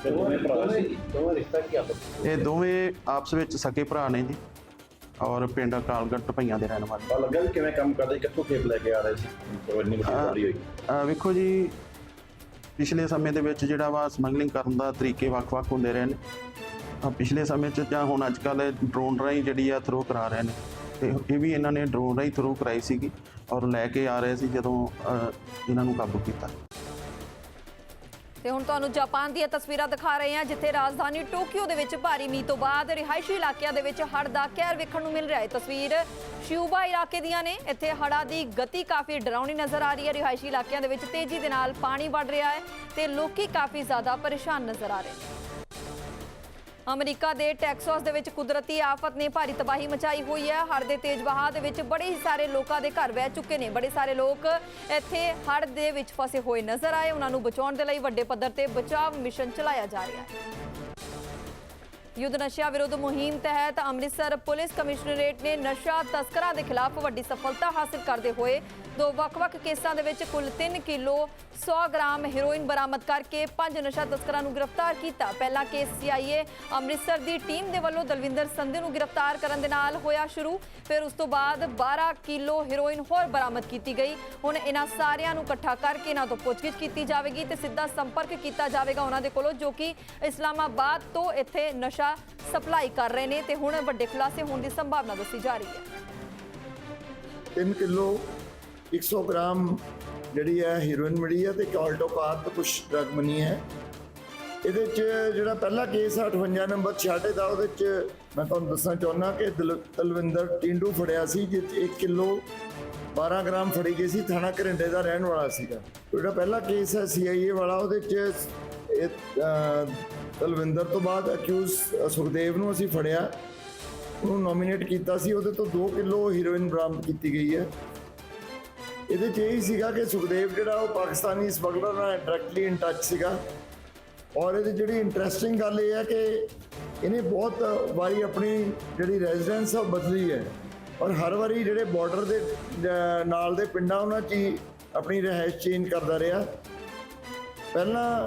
ਇਹ ਦੋਵੇਂ ਆਪਸ ਵਿੱਚ ਸਕੇ ਭਰਾ ਨੇ ਜੀ। ਔਰ ਪਿੰਡ ਅਕਾਲਗੜ੍ਹ ਢਪਈਆਂ ਦੇ ਰਹਿਣ ਵਾਲੇ। ਲੱਗਾ ਵੀ ਕਿਵੇਂ ਕੰਮ ਕਰਦੇ ਕਿੱਥੋਂ ਖੇਪ ਲੈ ਕੇ ਆ ਰਹੇ ਸੀ? ਕੋਈ ਇੰਨੀ ਵੱਡੀ ਚੋਰੀ ਹੋਈ। ਅਹ ਵੇਖੋ ਜੀ ਪਿਛਲੇ ਸਮੇਂ ਦੇ ਵਿੱਚ ਜਿਹੜਾ ਵਾ ਸਮਗਲਿੰਗ ਕਰਨ ਦਾ ਤਰੀਕੇ ਵੱਖ-ਵੱਖ ਹੁੰਦੇ ਰਹੇ ਨੇ। ਅਹ ਪਿਛਲੇ ਸਮੇਂ 'ਚ ਜਾਂ ਹੁਣ ਅੱਜ-ਕੱਲ ਡਰੋਨ ਰਾਹੀਂ ਜਿਹੜੀ ਆ ਥਰੋ ਕਰਾ ਰਹੇ ਨੇ। ਤੇ ਇਹ ਵੀ ਇਹਨਾਂ ਨੇ ਡਰੋਨ ਰਾਹੀਂ ਥਰੋ ਕਰਾਈ ਸੀਗੀ ਔਰ ਲੈ ਕੇ ਆ ਰਹੇ ਸੀ ਜਦੋਂ ਅਹ, ਇਹਨਾਂ ਨੂੰ ਕਾਬੂ ਕੀਤਾ। ਤੇ ਹੁਣ ਤੁਹਾਨੂੰ ਜਾਪਾਨ ਦੀਆਂ ਤਸਵੀਰਾਂ ਦਿਖਾ ਰਹੇ ਹਾਂ, ਜਿੱਥੇ ਰਾਜਧਾਨੀ ਟੋਕੀਓ ਦੇ ਵਿੱਚ ਭਾਰੀ ਮੀਂਹ ਤੋਂ ਬਾਅਦ ਰਿਹਾਇਸ਼ੀ ਇਲਾਕਿਆਂ ਦੇ ਵਿੱਚ ਹੜ੍ਹ ਦਾ ਕਹਿਰ ਵੇਖਣ ਨੂੰ ਮਿਲ ਰਿਹਾ ਹੈ। ਤਸਵੀਰ ਸ਼ਿਊਬਾ ਇਲਾਕੇ ਦੀਆਂ ਨੇ। ਇੱਥੇ ਹੜ੍ਹਾਂ ਦੀ ਗਤੀ ਕਾਫੀ ਡਰਾਉਣੀ ਨਜ਼ਰ ਆ ਰਹੀ ਹੈ। ਰਿਹਾਇਸ਼ੀ ਇਲਾਕਿਆਂ ਦੇ ਵਿੱਚ ਤੇਜ਼ੀ ਦੇ ਨਾਲ ਪਾਣੀ ਵੱਧ ਰਿਹਾ ਹੈ ਤੇ ਲੋਕੀ ਕਾਫੀ ਜ਼ਿਆਦਾ ਪਰੇਸ਼ਾਨ ਨਜ਼ਰ ਆ ਰਹੇ ਨੇ। ਅਮਰੀਕਾ ਦੇ ਟੈਕਸਾਸ ਦੇ ਵਿੱਚ ਕੁਦਰਤੀ ਆਫਤ ਨੇ ਭਾਰੀ ਤਬਾਹੀ ਮਚਾਈ ਹੋਈ ਹੈ। ਹੜ੍ਹ ਦੇ ਤੇਜ਼ ਵਹਾਅ ਦੇ ਵਿੱਚ ਬੜੇ ਹੀ ਸਾਰੇ ਲੋਕਾਂ ਦੇ ਘਰ ਵਹਿ ਚੁੱਕੇ ਨੇ। ਬੜੇ ਸਾਰੇ ਲੋਕ ਇੱਥੇ ਹੜ੍ਹ ਦੇ ਵਿੱਚ ਫਸੇ ਹੋਏ ਨਜ਼ਰ ਆਏ। ਉਹਨਾਂ ਨੂੰ ਬਚਾਉਣ ਦੇ ਲਈ ਵੱਡੇ ਪੱਧਰ ਤੇ ਬਚਾਅ ਮਿਸ਼ਨ ਚਲਾਇਆ ਜਾ ਰਿਹਾ ਹੈ। ਯੁੱਧ ਨਸ਼ਾ ਵਿਰੋਧ ਮੁਹਿੰਮ ਤਹਿਤ ਅੰਮ੍ਰਿਤਸਰ ਪੁਲਿਸ ਕਮਿਸ਼ਨਰੇਟ ਨੇ ਨਸ਼ਾ ਤਸਕਰਾਂ ਦੇ ਖਿਲਾਫ ਵੱਡੀ ਸਫਲਤਾ ਹਾਸਲ ਕਰਦੇ ਹੋਏ ਦੋ ਵੱਖ-ਵੱਖ ਕੇਸਾਂ ਦੇ ਵਿੱਚ ਕੁੱਲ 3 ਕਿਲੋ 100 ਗ੍ਰਾਮ ਹੈਰੋਇਨ ਬਰਾਮਦ ਕਰਕੇ ਪੰਜ ਨਸ਼ਾ ਤਸਕਰਾਂ ਨੂੰ ਗ੍ਰਿਫਤਾਰ ਕੀਤਾ। ਪਹਿਲਾ ਕੇਸ ਸੀਆਈਏ ਅੰਮ੍ਰਿਤਸਰ ਦੀ ਟੀਮ ਦੇ ਵੱਲੋਂ ਦਲਵਿੰਦਰ ਸੰਧੂ ਨੂੰ ਗ੍ਰਿਫਤਾਰ ਕਰਨ ਦੇ ਨਾਲ ਹੋਇਆ ਸ਼ੁਰੂ। ਫਿਰ ਉਸ ਤੋਂ ਬਾਅਦ 12 ਕਿਲੋ ਹੈਰੋਇਨ ਹੋਰ ਬਰਾਮਦ ਕੀਤੀ ਗਈ। ਹੁਣ ਇਹਨਾਂ ਸਾਰਿਆਂ ਨੂੰ ਇਕੱਠਾ ਕਰਕੇ ਇਹਨਾਂ ਤੋਂ ਪੁੱਛਗਿੱਛ ਕੀਤੀ ਜਾਵੇਗੀ ਤੇ ਸਿੱਧਾ ਸੰਪਰਕ ਕੀਤਾ ਜਾਵੇਗਾ ਉਹਨਾਂ ਦੇ ਕੋਲੋਂ, ਜੋ ਕਿ ਇਸਲਾਮਾਬਾਦ ਤੋਂ ਇੱਥੇ ਨਸ਼ਾ ਸਪਲਾਈ ਕਰ ਰਹੇ ਨੇ ਤੇ ਹੁਣ ਵੱਡੇ ਖੁਲਾਸੇ ਹੋਣ ਦੀ ਸੰਭਾਵਨਾ ਦੱਸੀ ਜਾ ਰਹੀ ਹੈ। 3 ਕਿਲੋ 100 ਗ੍ਰਾਮ ਜਿਹੜੀ ਹੈ ਹੀਰੋਇਨ ਮਿਲੀ ਹੈ ਤੇ ਕਾਲਟੋ ਕੁਝ ਡਰਗ ਮਨੀ ਹੈ। ਇਹਦੇ ਚ ਜਿਹੜਾ ਪਹਿਲਾ ਕੇਸ 58 ਨੰਬਰ 66 ਦਾ, ਉਹਦੇ ਚ ਮੈਂ ਤੁਹਾਨੂੰ ਦੱਸਣਾ ਚਾਹੁੰਦਾ ਕਿ ਦਲ- ਦਲਵਿੰਦਰ ਟਿੰਡੂ ਫੜਿਆ ਸੀ ਜਿਸ 'ਚ 1 ਕਿਲੋ 12 ਗ੍ਰਾਮ ਫੜੀ ਗਈ ਸੀ, ਥਾਣਾ ਘਰਿੰਡੇ ਦਾ ਰਹਿਣ ਵਾਲਾ ਸੀਗਾ। ਜਿਹੜਾ ਪਹਿਲਾ ਕੇਸ ਹੈ ਸੀਆਈਏ ਵਾਲਾ, ਉਹਦੇ ਚ ਤਲਵਿੰਦਰ ਤੋਂ ਬਾਅਦ ਅਕਿਊਜ਼ ਸੁਖਦੇਵ ਨੂੰ ਅਸੀਂ ਫੜਿਆ। ਉਹਨੂੰ ਨੋਮੀਨੇਟ ਕੀਤਾ ਸੀ। ਉਹਦੇ ਤੋਂ 2 ਕਿਲੋ ਹੀਰੋਇਨ ਬਰਾਮਦ ਕੀਤੀ ਗਈ ਹੈ। ਇਹਦੇ 'ਚ ਇਹ ਸੀਗਾ ਕਿ ਸੁਖਦੇਵ ਜਿਹੜਾ ਉਹ ਪਾਕਿਸਤਾਨੀ ਸਮਗਲਰ ਨਾਲ ਡਾਇਰੈਕਟਲੀ ਇਨ ਟੱਚ ਸੀਗਾ। ਔਰ ਇਹਦੀ ਜਿਹੜੀ ਇੰਟਰਸਟਿੰਗ ਗੱਲ ਇਹ ਹੈ ਕਿ ਇਹਨੇ ਬਹੁਤ ਵਾਰੀ ਆਪਣੀ ਜਿਹੜੀ ਰੈਜ਼ੀਡੈਂਸ ਆ ਬਦਲੀ ਹੈ। ਔਰ ਹਰ ਵਾਰੀ ਜਿਹੜੇ ਬਾਰਡਰ ਦੇ ਨਾਲ ਦੇ ਪਿੰਡਾਂ ਉਹਨਾਂ 'ਚ ਆਪਣੀ ਰਹਿائش ਚੇਂਜ ਕਰਦਾ ਰਿਹਾ। ਪਹਿਲਾਂ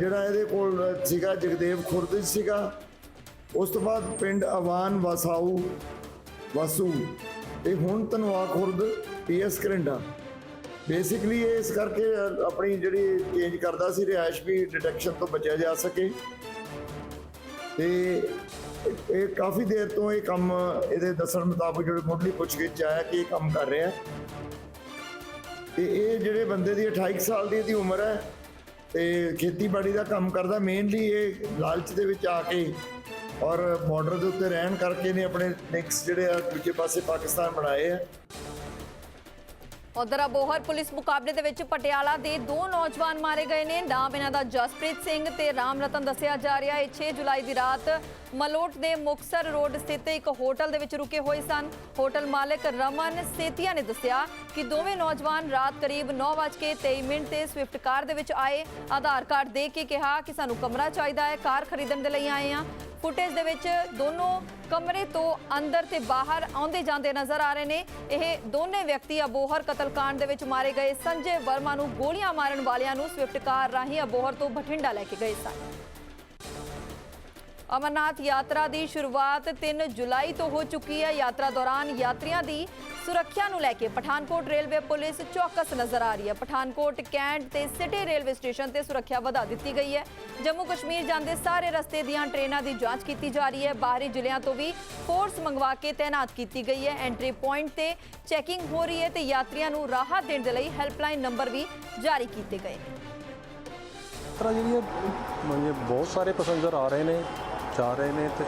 ਜਿਹੜਾ ਇਹਦੇ ਕੋਲ ਸੀਗਾ ਜਗਦੇਵ ਖੁਰਦ ਸੀਗਾ। ਉਸ ਤੋਂ ਬਾਅਦ ਪਿੰਡ ਅਵਾਨ ਵਸਾਊ, ਵਸੂ ਤੇ ਹੁਣ ਧਨਵਾ ਖੁਰਦ, ਪੀਐਸ ਕਰਿੰਡਾ। ਬੇਸਿਕਲੀ ਇਹ ਇਸ ਕਰਕੇ ਆਪਣੀ ਜਿਹੜੀ ਚੇਂਜ ਕਰਦਾ ਸੀ ਰਿਹਾਇਸ਼ ਵੀ ਡਿਟੈਕਸ਼ਨ ਤੋਂ ਬਚਿਆ ਜਾ ਸਕੇ। ਤੇ ਇਹ- ਕਾਫੀ ਦੇਰ ਤੋਂ ਇਹ ਕੰਮ ਇਹਦੇ ਦੱਸਣ ਮੁਤਾਬਕ ਜਿਹੜੇ ਮੁੱਢਲੀ ਪੁੱਛਗਿੱਛ ਆਇਆ ਕਿ ਇਹ ਕੰਮ ਕਰ ਰਿਹਾ। ਤੇ ਇਹ ਜਿਹੜੇ ਬੰਦੇ ਦੀ 28 ਕੁ ਸਾਲ ਦੀ ਇਹਦੀ ਉਮਰ ਹੈ ਤੇ ਖੇਤੀਬਾੜੀ ਦਾ ਕੰਮ ਕਰਦਾ ਮੇਨਲੀ ਇਹ ਲਾਲਚ ਦੇ ਵਿੱਚ ਆ ਕੇ ਔਰ ਬਾਰਡਰ ਦੇ ਉੱਤੇ ਰਹਿਣ ਕਰਕੇ ਨੇ ਆਪਣੇ ਲਿੰਕਸ ਜਿਹੜੇ ਆ ਦੂਜੇ ਪਾਸੇ ਪਾਕਿਸਤਾਨ ਬਣਾਏ ਆ। ਉਧਰ ਅਬੋਹਰ ਪੁਲਿਸ ਮੁਕਾਬਲੇ ਦੇ ਵਿੱਚ ਪਟਿਆਲਾ ਦੇ ਦੋ ਨੌਜਵਾਨ ਮਾਰੇ ਗਏ ਨੇ। ਨਾਮ ਇਹਨਾਂ ਦਾ ਜਸਪ੍ਰੀਤ ਸਿੰਘ ਤੇ ਰਾਮ ਰਤਨ ਦੱਸਿਆ ਜਾ ਰਿਹਾ ਹੈ। 6 ਜੁਲਾਈ ਦੀ ਰਾਤ ਮਲੋਟ ਦੇ ਮੁਕਸਰ ਰੋਡ ਸਥਿਤ ਇੱਕ ਹੋਟਲ ਦੇ ਵਿੱਚ ਰੁਕੇ ਹੋਏ ਸਨ। ਹੋਟਲ ਮਾਲਕ ਰਮਨ ਸੇਤੀਆ ਨੇ ਦੱਸਿਆ ਕਿ ਦੋਵੇਂ ਨੌਜਵਾਨ ਰਾਤ ਕਰੀਬ 9:23 ਮਿੰਟ ਤੇ ਸਵਿਫਟ ਕਾਰ ਦੇ ਵਿੱਚ ਆਏ। ਆਧਾਰ ਕਾਰਡ ਦੇ ਕੇ ਕਿਹਾ ਕਿ ਸਾਨੂੰ ਕਮਰਾ ਚਾਹੀਦਾ ਹੈ, ਕਾਰ ਖਰੀਦਣ ਦੇ ਲਈ ਆਏ ਆ ਫੁਟੇਜ ਦੇ ਵਿੱਚ ਦੋਨੋਂ ਕਮਰੇ ਤੋਂ ਅੰਦਰ ਤੇ ਬਾਹਰ ਆਉਂਦੇ ਜਾਂਦੇ ਨਜ਼ਰ ਆ ਰਹੇ ਨੇ। ਇਹ ਦੋਨੇ ਵਿਅਕਤੀ ਅਬੋਹਰ ਕਤਲकांड ਦੇ ਵਿੱਚ ਮਾਰੇ ਗਏ। ਸੰਜੇ ਵਰਮਾ ਨੂੰ ਗੋਲੀਆਂ ਮਾਰਨ ਵਾਲਿਆਂ ਨੂੰ ਸਵਿਫਟ ਕਾਰ ਰਾਹੀਂ ਅਬੋਹਰ ਤੋਂ ਬਠਿੰਡਾ ਲੈ ਕੇ ਗਏ ਸਨ। ਅਮਰਨਾਥ ਯਾਤਰਾ ਦੀ ਸ਼ੁਰੂਆਤ 3 ਜੁਲਾਈ ਤੋਂ ਹੋ ਚੁੱਕੀ ਹੈ। ਯਾਤਰਾ ਦੌਰਾਨ ਯਾਤਰੀਆਂ ਦੀ ਸੁਰੱਖਿਆ ਨੂੰ ਲੈ ਕੇ ਪਠਾਨਕੋਟ ਰੇਲਵੇ ਪੁਲਿਸ ਚੌਕਸ ਨਜ਼ਰ ਆ ਰਹੀ ਹੈ। ਪਠਾਨਕੋਟ ਕੈਂਟ ਤੇ ਸਿਟੀ ਰੇਲਵੇ ਸਟੇਸ਼ਨ ਤੇ ਸੁਰੱਖਿਆ ਵਧਾ ਦਿੱਤੀ ਗਈ ਹੈ। ਜੰਮੂ ਕਸ਼ਮੀਰ ਜਾਂਦੇ ਸਾਰੇ ਰਸਤੇ ਦੀਆਂ ਟ੍ਰੇਨਾਂ ਦੀ ਜਾਂਚ ਕੀਤੀ ਜਾ ਰਹੀ ਹੈ। ਬਾਹਰੀ ਜ਼ਿਲ੍ਹਿਆਂ ਤੋਂ ਵੀ ਫੋਰਸ ਮੰਗਵਾ ਕੇ ਤੈਨਾਤ ਕੀਤੀ ਗਈ ਹੈ। ਐਂਟਰੀ ਪੁਆਇੰਟ ਤੇ ਚੈਕਿੰਗ ਹੋ ਰਹੀ ਹੈ ਤੇ ਯਾਤਰੀਆਂ ਨੂੰ ਰਾਹਤ ਦੇਣ ਦੇ ਲਈ ਹੈਲਪਲਾਈਨ ਨੰਬਰ ਵੀ ਜਾਰੀ ਕੀਤੇ ਗਏ ਨੇ। ਯਾਤਰਾ ਬਹੁਤ ਸਾਰੇ ਪੈਸੇਂਜਰ ਆ ਰਹੇ ਨੇ। ਜਾ ਰਹੇ ਨੇ ਤੇ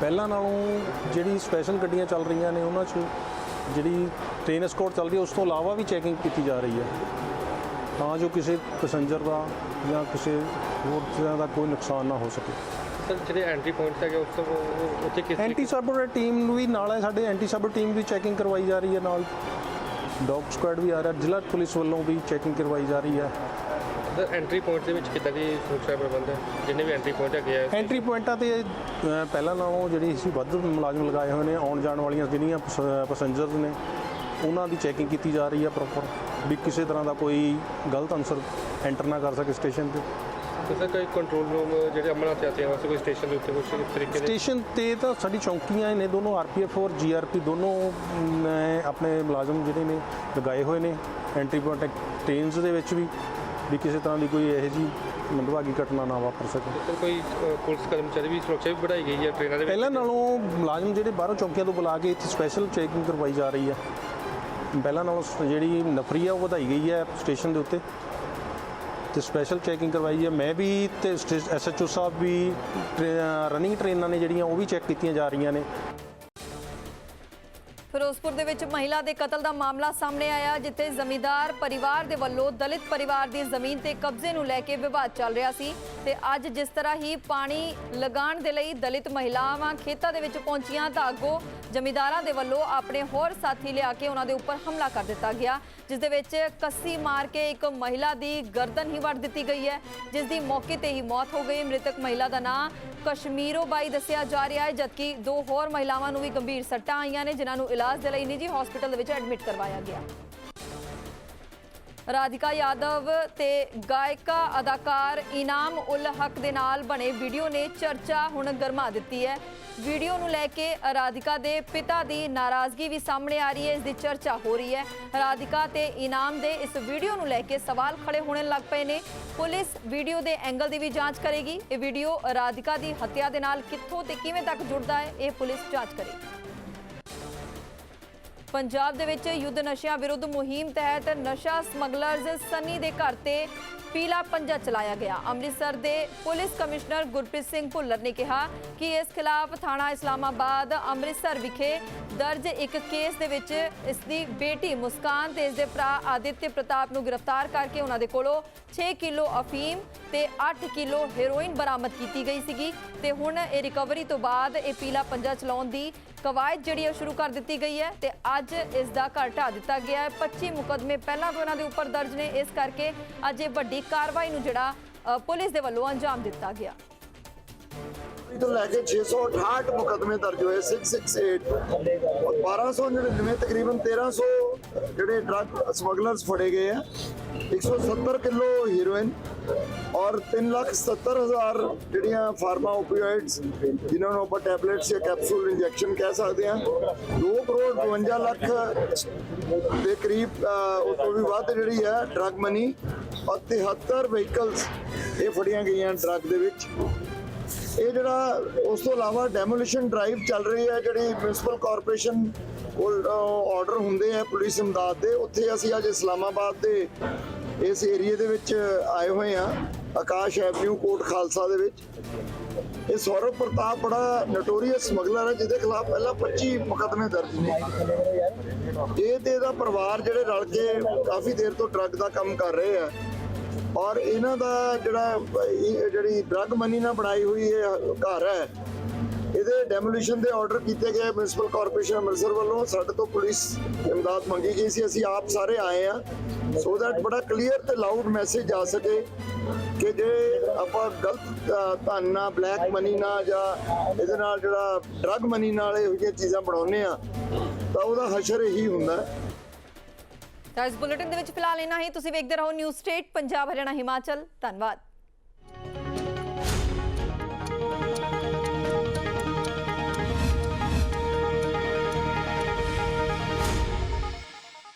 ਪਹਿਲਾਂ ਨਾਲੋਂ ਜਿਹੜੀ ਸਪੈਸ਼ਲ ਗੱਡੀਆਂ ਚੱਲ ਰਹੀਆਂ ਨੇ ਉਹਨਾਂ 'ਚ ਜਿਹੜੀ ਟ੍ਰੇਨ ਐਸਕੋਰਟ ਚੱਲ ਰਹੀ ਹੈ ਉਸ ਤੋਂ ਇਲਾਵਾ ਵੀ ਚੈਕਿੰਗ ਕੀਤੀ ਜਾ ਰਹੀ ਹੈ। ਤਾਂ ਜੋ ਕਿਸੇ ਪੈਸੇਂਜਰ ਦਾ ਜਾਂ ਕਿਸੇ ਹੋਰ ਤਰ੍ਹਾਂ ਦਾ ਕੋਈ ਨੁਕਸਾਨ ਨਾ ਹੋ ਸਕੇ। ਸਰ ਜਿਹੜੇ ਐਂਟਰੀ ਪੁਆਇੰਟਸ ਹੈਗੇ ਉਸ ਤੋਂ ਉਹ- ਉੱਥੇ ਕਿਸ ਐਂਟੀ ਸਾਬਰ ਟੀਮ ਨੂੰ ਵੀ ਨਾਲ ਹੈ ਸਾਡੇ ਐਂਟੀ ਸਾਬਰ ਟੀਮ ਵੀ ਚੈਕਿੰਗ ਕਰਵਾਈ ਜਾ ਰਹੀ ਹੈ ਨਾਲ। ਡੌਗ ਸਕੁਐਡ ਵੀ ਆ ਰਿਹਾ ਜ਼ਿਲ੍ਹਾ ਪੁਲਿਸ ਵੱਲੋਂ ਵੀ ਚੈਕਿੰਗ ਕਰਵਾਈ ਜਾ ਰਹੀ ਹੈ। ਸਰ ਐਂਟਰੀ ਪੁਆਇੰਟ ਦੇ ਵਿੱਚ ਕਿੱਦਾਂ ਦੀ ਸੁਰੱਖਿਆ ਪ੍ਰਬੰਧ ਹੈ? ਜਿੰਨੇ ਵੀ ਐਂਟਰੀ ਪੁਆਇੰਟ ਹੈਗੇ ਆ ਐਂਟਰੀ ਪੁਆਇੰਟਾਂ ਤੇ ਅ, ਪਹਿਲਾਂ ਨਾਲੋਂ ਜਿਹੜੀ ਅਸੀਂ ਵੱਧ ਮੁਲਾਜ਼ਮ ਲਗਾਏ ਹੋਏ ਨੇ ਆਉਣ ਜਾਣ ਵਾਲੀਆਂ ਜਿਹੜੀਆਂ ਪੈਸੇਂਜਰਸ ਨੇ ਉਹਨਾਂ ਦੀ ਚੈਕਿੰਗ ਕੀਤੀ ਜਾ ਰਹੀ ਹੈ ਪ੍ਰੋਪਰ ਵੀ ਕਿਸੇ ਤਰ੍ਹਾਂ ਦਾ ਕੋਈ ਗਲਤ ਅਨਸਰ ਐਂਟਰ ਨਾ ਕਰ ਸਕੇ ਸਟੇਸ਼ਨ ਤੇ। ਤੇ ਸਰ ਕੋਈ ਕੰਟਰੋਲ ਰੂਮ ਜਿਹੜੇ ਅਮਰਨਾਥ ਯਾਤਰੀਆਂ ਵਾਸਤੇ ਕੋਈ ਸਟੇਸ਼ਨ ਦੇ ਉੱਤੇ ਕੁਝ ਇਸ ਤਰੀਕੇ ਦੇ? ਸਟੇਸ਼ਨ ਤੇ ਤਾਂ ਸਾਡੀ ਚੌਂਕੀਆਂ ਨੇ ਦੋਨੋਂ ਆਰਪੀਐਫ ਔਰ ਜੀਆਰਪੀ ਦੋਨੋਂ ਨੇ ਆਪਣੇ ਮੁਲਾਜ਼ਮ ਜਿਹੜੇ ਨੇ ਲਗਾਏ ਹੋਏ ਨੇ। ਐਂਟਰੀ ਪੁਆਇੰਟ ਟ੍ਰੇਨਸ ਦੇ ਵਿੱਚ ਵੀ। ਵੀ ਕਿਸੇ ਤਰ੍ਹਾਂ ਦੀ ਕੋਈ ਇਹੋ ਜਿਹੀ ਮੰਦਭਾਗੀ ਘਟਨਾ ਨਾ ਵਾਪਰ ਸਕੇ। ਕੋਈ ਅ, ਪੁਲਿਸ ਕਰਮਚਾਰੀ ਵੀ ਸੁਰੱਖਿਆ ਵੀ ਵਧਾਈ ਗਈ ਹੈ ਟ੍ਰੇਨਾਂ ਦੇ ਵਿੱਚ। ਪਹਿਲਾਂ ਨਾਲੋਂ ਮੁਲਾਜ਼ਮ ਜਿਹੜੇ ਬਾਹਰੋਂ ਚੌਂਕੀਆਂ ਤੋਂ ਬੁਲਾ ਕੇ ਇੱਥੇ ਸਪੈਸ਼ਲ ਚੈਕਿੰਗ ਕਰਵਾਈ ਜਾ ਰਹੀ ਹੈ। ਪਹਿਲਾਂ ਨਾਲੋਂ ਸ- ਜਿਹੜੀ ਨਫਰੀ ਆ ਉਹ ਵਧਾਈ ਗਈ ਹੈ ਸਟੇਸ਼ਨ ਦੇ ਉੱਤੇ। ਤੇ ਸਪੈਸ਼ਲ ਚੈਕਿੰਗ ਕਰਵਾਈ ਹੈ। ਮੈਂ ਵੀ ਤੇ ਐਸਐਚਓ ਸਾਹਿਬ ਵੀ ਰਨਿੰਗ ਟ੍ਰੇਨਾਂ ਨੇ ਜਿਹੜੀਆਂ ਉਹ ਵੀ ਚੈੱਕ ਕੀਤੀਆਂ ਜਾ ਰਹੀਆਂ ਨੇ। ਫਿਰੋਜ਼ਪੁਰ ਦੇ ਵਿੱਚ ਮਹਿਲਾ ਦੇ ਕਤਲ ਦਾ ਮਾਮਲਾ ਸਾਹਮਣੇ ਆਇਆ, ਜਿੱਥੇ ਜ਼ਮੀਂਦਾਰ ਪਰਿਵਾਰ ਦੇ ਵੱਲੋਂ ਦਲਿਤ ਪਰਿਵਾਰ ਦੀ ਜ਼ਮੀਨ ਤੇ ਕਬਜ਼ੇ ਨੂੰ ਲੈ ਕੇ ਵਿਵਾਦ ਚੱਲ ਰਿਹਾ ਸੀ ਤੇ ਅੱਜ ਜਿਸ ਤਰ੍ਹਾਂ ਹੀ ਪਾਣੀ ਲਗਾਉਣ ਦੇ ਲਈ ਦਲਿਤ ਮਹਿਲਾਵਾਂ ਖੇਤਾਂ ਦੇ ਵਿੱਚ ਪਹੁੰਚੀਆਂ ਤਾਂ ਅੱਗੋਂ ਜ਼ਮੀਦਾਰਾਂ ਦੇ ਵੱਲੋਂ ਆਪਣੇ ਹੋਰ ਸਾਥੀ ਲਿਆ ਕੇ ਉਹਨਾਂ ਦੇ ਉੱਪਰ ਹਮਲਾ ਕਰ ਦਿੱਤਾ ਗਿਆ, ਜਿਸ ਦੇ ਵਿੱਚ ਕੱਸੀ ਮਾਰ ਕੇ ਇੱਕ ਮਹਿਲਾ ਦੀ ਗਰਦਨ ਹੀ ਵੱਢ ਦਿੱਤੀ ਗਈ ਹੈ, ਜਿਸ ਦੀ ਮੌਕੇ ਤੇ ਹੀ ਮੌਤ ਹੋ ਗਈ। ਮ੍ਰਿਤਕ ਮਹਿਲਾ ਦਾ ਨਾਂ ਕਸ਼ਮੀਰੋ ਬਾਈ ਦੱਸਿਆ ਜਾ ਰਿਹਾ ਹੈ, ਜਦਕਿ ਦੋ ਹੋਰ ਮਹਿਲਾਵਾਂ ਨੂੰ ਵੀ ਗੰਭੀਰ ਸੱਟਾਂ ਆਈਆਂ ਨੇ, ਜਿਨ੍ਹਾਂ ਨੂੰ ਇਲਾਜ ਦੇ ਲਈ ਨਿੱਜੀ ਹਸਪਤਾਲ ਦੇ ਵਿੱਚ ਐਡਮਿਟ ਕਰਵਾਇਆ ਗਿਆ। ਰਾਧਿਕਾ ਯਾਦਵ ਤੇ ਗਾਇਕਾ, ਅਦਾਕਾਰ ਇਨਾਮ ਉਲ ਹਕ ਦੇ ਨਾਲ ਬਣੇ ਵੀਡੀਓ ਨੇ ਚਰਚਾ ਹੁਣ ਗਰਮਾ ਦਿੱਤੀ ਹੈ। ਵੀਡੀਓ ਨੂੰ ਲੈ ਕੇ ਰਾਧਿਕਾ ਦੇ ਪਿਤਾ ਦੀ ਨਾਰਾਜ਼ਗੀ ਵੀ ਸਾਹਮਣੇ ਆ ਰਹੀ ਹੈ। ਇਸ ਦੀ ਚਰਚਾ ਹੋ ਰਹੀ ਹੈ। ਰਾਧਿਕਾ ਤੇ ਇਨਾਮ ਦੇ ਇਸ ਵੀਡੀਓ ਨੂੰ ਲੈ ਕੇ ਸਵਾਲ ਖੜੇ ਹੋਣ ਲੱਗ ਪਏ ਨੇ। ਪੁਲਿਸ ਵੀਡੀਓ ਦੇ ਐਂਗਲ ਦੀ ਵੀ ਜਾਂਚ ਕਰੇਗੀ। ਇਹ ਵੀਡੀਓ ਰਾਧਿਕਾ ਦੀ ਹੱਤਿਆ ਦੇ ਨਾਲ ਕਿੱਥੋਂ ਤੇ ਕਿਵੇਂ ਤੱਕ ਜੁੜਦਾ ਹੈ, ਇਹ ਪੁਲਿਸ ਜਾਂਚ ਕਰੇਗੀ। ਪੰਜਾਬ ਦੇ ਵਿੱਚ ਯੁੱਧ ਨਸ਼ਿਆਂ ਵਿਰੁੱਧ ਮੁਹਿੰਮ ਤਹਿਤ ਨਸ਼ਾ ਸਮਗਲਰਜ਼ ਸਨੀ ਦੇ ਘਰ ਤੇ ਪੀਲਾ ਪੰਜਾ ਚਲਾਇਆ ਗਿਆ। ਅੰਮ੍ਰਿਤਸਰ ਦੇ ਪੁਲਿਸ ਕਮਿਸ਼ਨਰ ਗੁਰਪ੍ਰੀਤ ਸਿੰਘ ਭੁੱਲਰ ਨੇ ਕਿਹਾ ਕਿ ਇਸ ਖਿਲਾਫ ਥਾਣਾ ਇਸਲਾਮਾਬਾਦ ਅੰਮ੍ਰਿਤਸਰ ਵਿਖੇ ਦਰਜ ਇੱਕ ਕੇਸ ਦੇ ਵਿੱਚ ਇਸ ਦੀ ਬੇਟੀ ਮੁਸਕਾਨ ਤੇ ਇਸ ਦੇ ਭਰਾ ਆਦਿਤਯ ਪ੍ਰਤਾਪ ਨੂੰ ਗ੍ਰਿਫਤਾਰ ਕਰਕੇ ਉਹਨਾਂ ਦੇ ਕੋਲੋਂ 6 ਕਿਲੋ ਅਫੀਮ ਤੇ 8 ਕਿਲੋ ਹੈਰੋਇਨ ਬਰਾਮਦ ਕੀਤੀ ਗਈ ਸੀਗੀ ਤੇ ਹੁਣ ਇਹ ਰਿਕਵਰੀ ਤੋਂ ਬਾਅਦ ਇਹ ਪੀਲਾ ਪੰਜਾ ਚਲਾਉਣ ਦੀ ਕਵਾਇਦ ਜਿਹੜੀ ਹੈ ਸ਼ੁਰੂ ਕਰ ਦਿੱਤੀ ਗਈ ਹੈ ਤੇ ਅੱਜ ਇਸ ਦਾ ਘਰ ਢਾਹ ਦਿੱਤਾ ਗਿਆ ਹੈ। 25 ਮੁਕਦਮੇ ਪਹਿਲਾਂ ਤੋਂ ਉਹਨਾਂ ਦੇ ਉੱਪਰ ਦਰਜ ਨੇ। ਇਸ ਕਰਕੇ ਅੱਜ ਇਹ ਵੱਡੀ ਕਾਰਵਾਈ ਨੂੰ ਜਿਹੜਾ ਪੁਲਿਸ ਦੇ ਵੱਲੋਂ ਅੰਜਾਮ ਦਿੱਤਾ ਗਿਆ। ਤੋਂ ਲੈ ਕੇ 668 ਮੁਕਦਮੇ ਦਰਜ ਹੋਏ 668 ਔਰ 1299 ਤਕਰੀਬਨ 1300 ਜਿਹੜੇ ਡਰੱਗ ਸਮਗਲਰਸ ਫੜੇ ਗਏ ਆ। 170 ਕਿਲੋ ਹੀਰੋਇਨ ਔਰ 370000 ਜਿਹੜੀਆਂ ਫਾਰਮਾ ਓਪੀਓਇਡਸ ਜਿਨ੍ਹਾਂ ਨੂੰ ਆਪਾਂ ਟੈਬਲੇਟਸ ਜਾਂ ਕੈਪਸੂਲ ਇੰਜੈਕਸ਼ਨ ਕਹਿ ਸਕਦੇ ਆ 2 ਕਰੋੜ 52 ਲੱਖ ਦੇ ਕਰੀਬ ਉਸ ਤੋਂ ਵੀ ਵੱਧ ਜਿਹੜੀ ਹੈ ਡਰੱਗ ਮਨੀ ਔਰ 73 ਵਹੀਕਲਸ ਇਹ ਫੜੀਆਂ ਗਈਆਂ ਡਰੱਗ ਦੇ ਵਿੱਚ। ਇਹ ਜਿਹੜਾ ਉਸ ਤੋਂ ਇਲਾਵਾ ਡੈਮੋਲੀਸ਼ਨ ਡਰਾਈਵ ਚੱਲ ਰਹੀ ਹੈ, ਜਿਹੜੀ ਮਿਊਨਿਸਪਲ ਕਾਰਪੋਰੇਸ਼ਨ ਕੋਲ ਆਰਡਰ ਹੁੰਦੇ ਆ ਪੁਲਿਸ ਇਮਦਾਦ ਦੇ, ਉੱਥੇ ਅਸੀਂ ਅੱਜ ਇਸਲਾਮਾਬਾਦ ਦੇ ਇਸ ਏਰੀਏ ਦੇ ਵਿੱਚ ਆਏ ਹੋਏ ਆ ਆਕਾਸ਼ ਐਵਨਿਊ ਕੋਟ ਖਾਲਸਾ ਦੇ ਵਿੱਚ। ਇਹ ਸੌਰਵ ਪ੍ਰਤਾਪ ਬੜਾ ਨਟੋਰੀਅਸ ਸਮਗਲਰ ਹੈ, ਜਿਹਦੇ ਖਿਲਾਫ ਪਹਿਲਾਂ 25 ਮੁਕੱਦਮੇ ਦਰਜ ਨੇ। ਇਹ ਤੇ ਇਹਦਾ ਪਰਿਵਾਰ ਜਿਹੜੇ ਰਲ ਕੇ ਕਾਫੀ ਦੇਰ ਤੋਂ ਡਰੱਗ ਦਾ ਕੰਮ ਕਰ ਰਹੇ ਆ ਔਰ ਇਹਨਾਂ ਦਾ ਜਿਹੜਾ ਜਿਹੜੀ ਡਰੱਗ ਮਨੀ ਨਾਲ ਬਣਾਈ ਹੋਈ ਇਹ ਘਰ ਹੈ, ਇਹਦੇ ਡੈਮੋਲੀਸ਼ਨ ਦੇ ਆਰਡਰ ਕੀਤੇ ਗਏ ਮਿਊਨਿਸਪਲ ਕਾਰਪੋਰੇਸ਼ਨ ਅੰਮ੍ਰਿਤਸਰ ਵੱਲੋਂ। ਸਾਡੇ ਤੋਂ ਪੁਲਿਸ ਇਮਦਾਦ ਮੰਗੀ ਗਈ ਸੀ, ਅਸੀਂ ਆਪ ਸਾਰੇ ਆਏ ਆ ਸੋ ਦੈਟ ਬੜਾ ਕਲੀਅਰ ਤੇ ਲਾਊਡ ਮੈਸੇਜ ਆ ਸਕੇ ਕਿ ਜੇ ਆਪਾਂ ਗਲਤ ਧਨ ਨਾਲ ਬਲੈਕ ਮਨੀ ਨਾਲ ਜਾਂ ਇਹਦੇ ਨਾਲ ਜਿਹੜਾ ਡਰੱਗ ਮਨੀ ਨਾਲ ਇਹੋ ਜਿਹੀਆਂ ਚੀਜ਼ਾਂ ਬਣਾਉਂਦੇ ਆ ਤਾਂ ਉਹਦਾ ਹਸ਼ਰ ਇਹੀ ਹੁੰਦਾ। ਤਾਂ ਇਸ ਬੁਲੇਟਿਨ ਦੇ ਵਿੱਚ ਫਿਲਹਾਲ ਇੰਨਾ ਹੀ। ਤੁਸੀਂ ਵੇਖਦੇ ਰਹੋ ਨਿਊਜ਼ ਸਟੇਟ, ਪੰਜਾਬ, ਹਰਿਆਣਾ, ਹਿਮਾਚਲ। ਧੰਨਵਾਦ।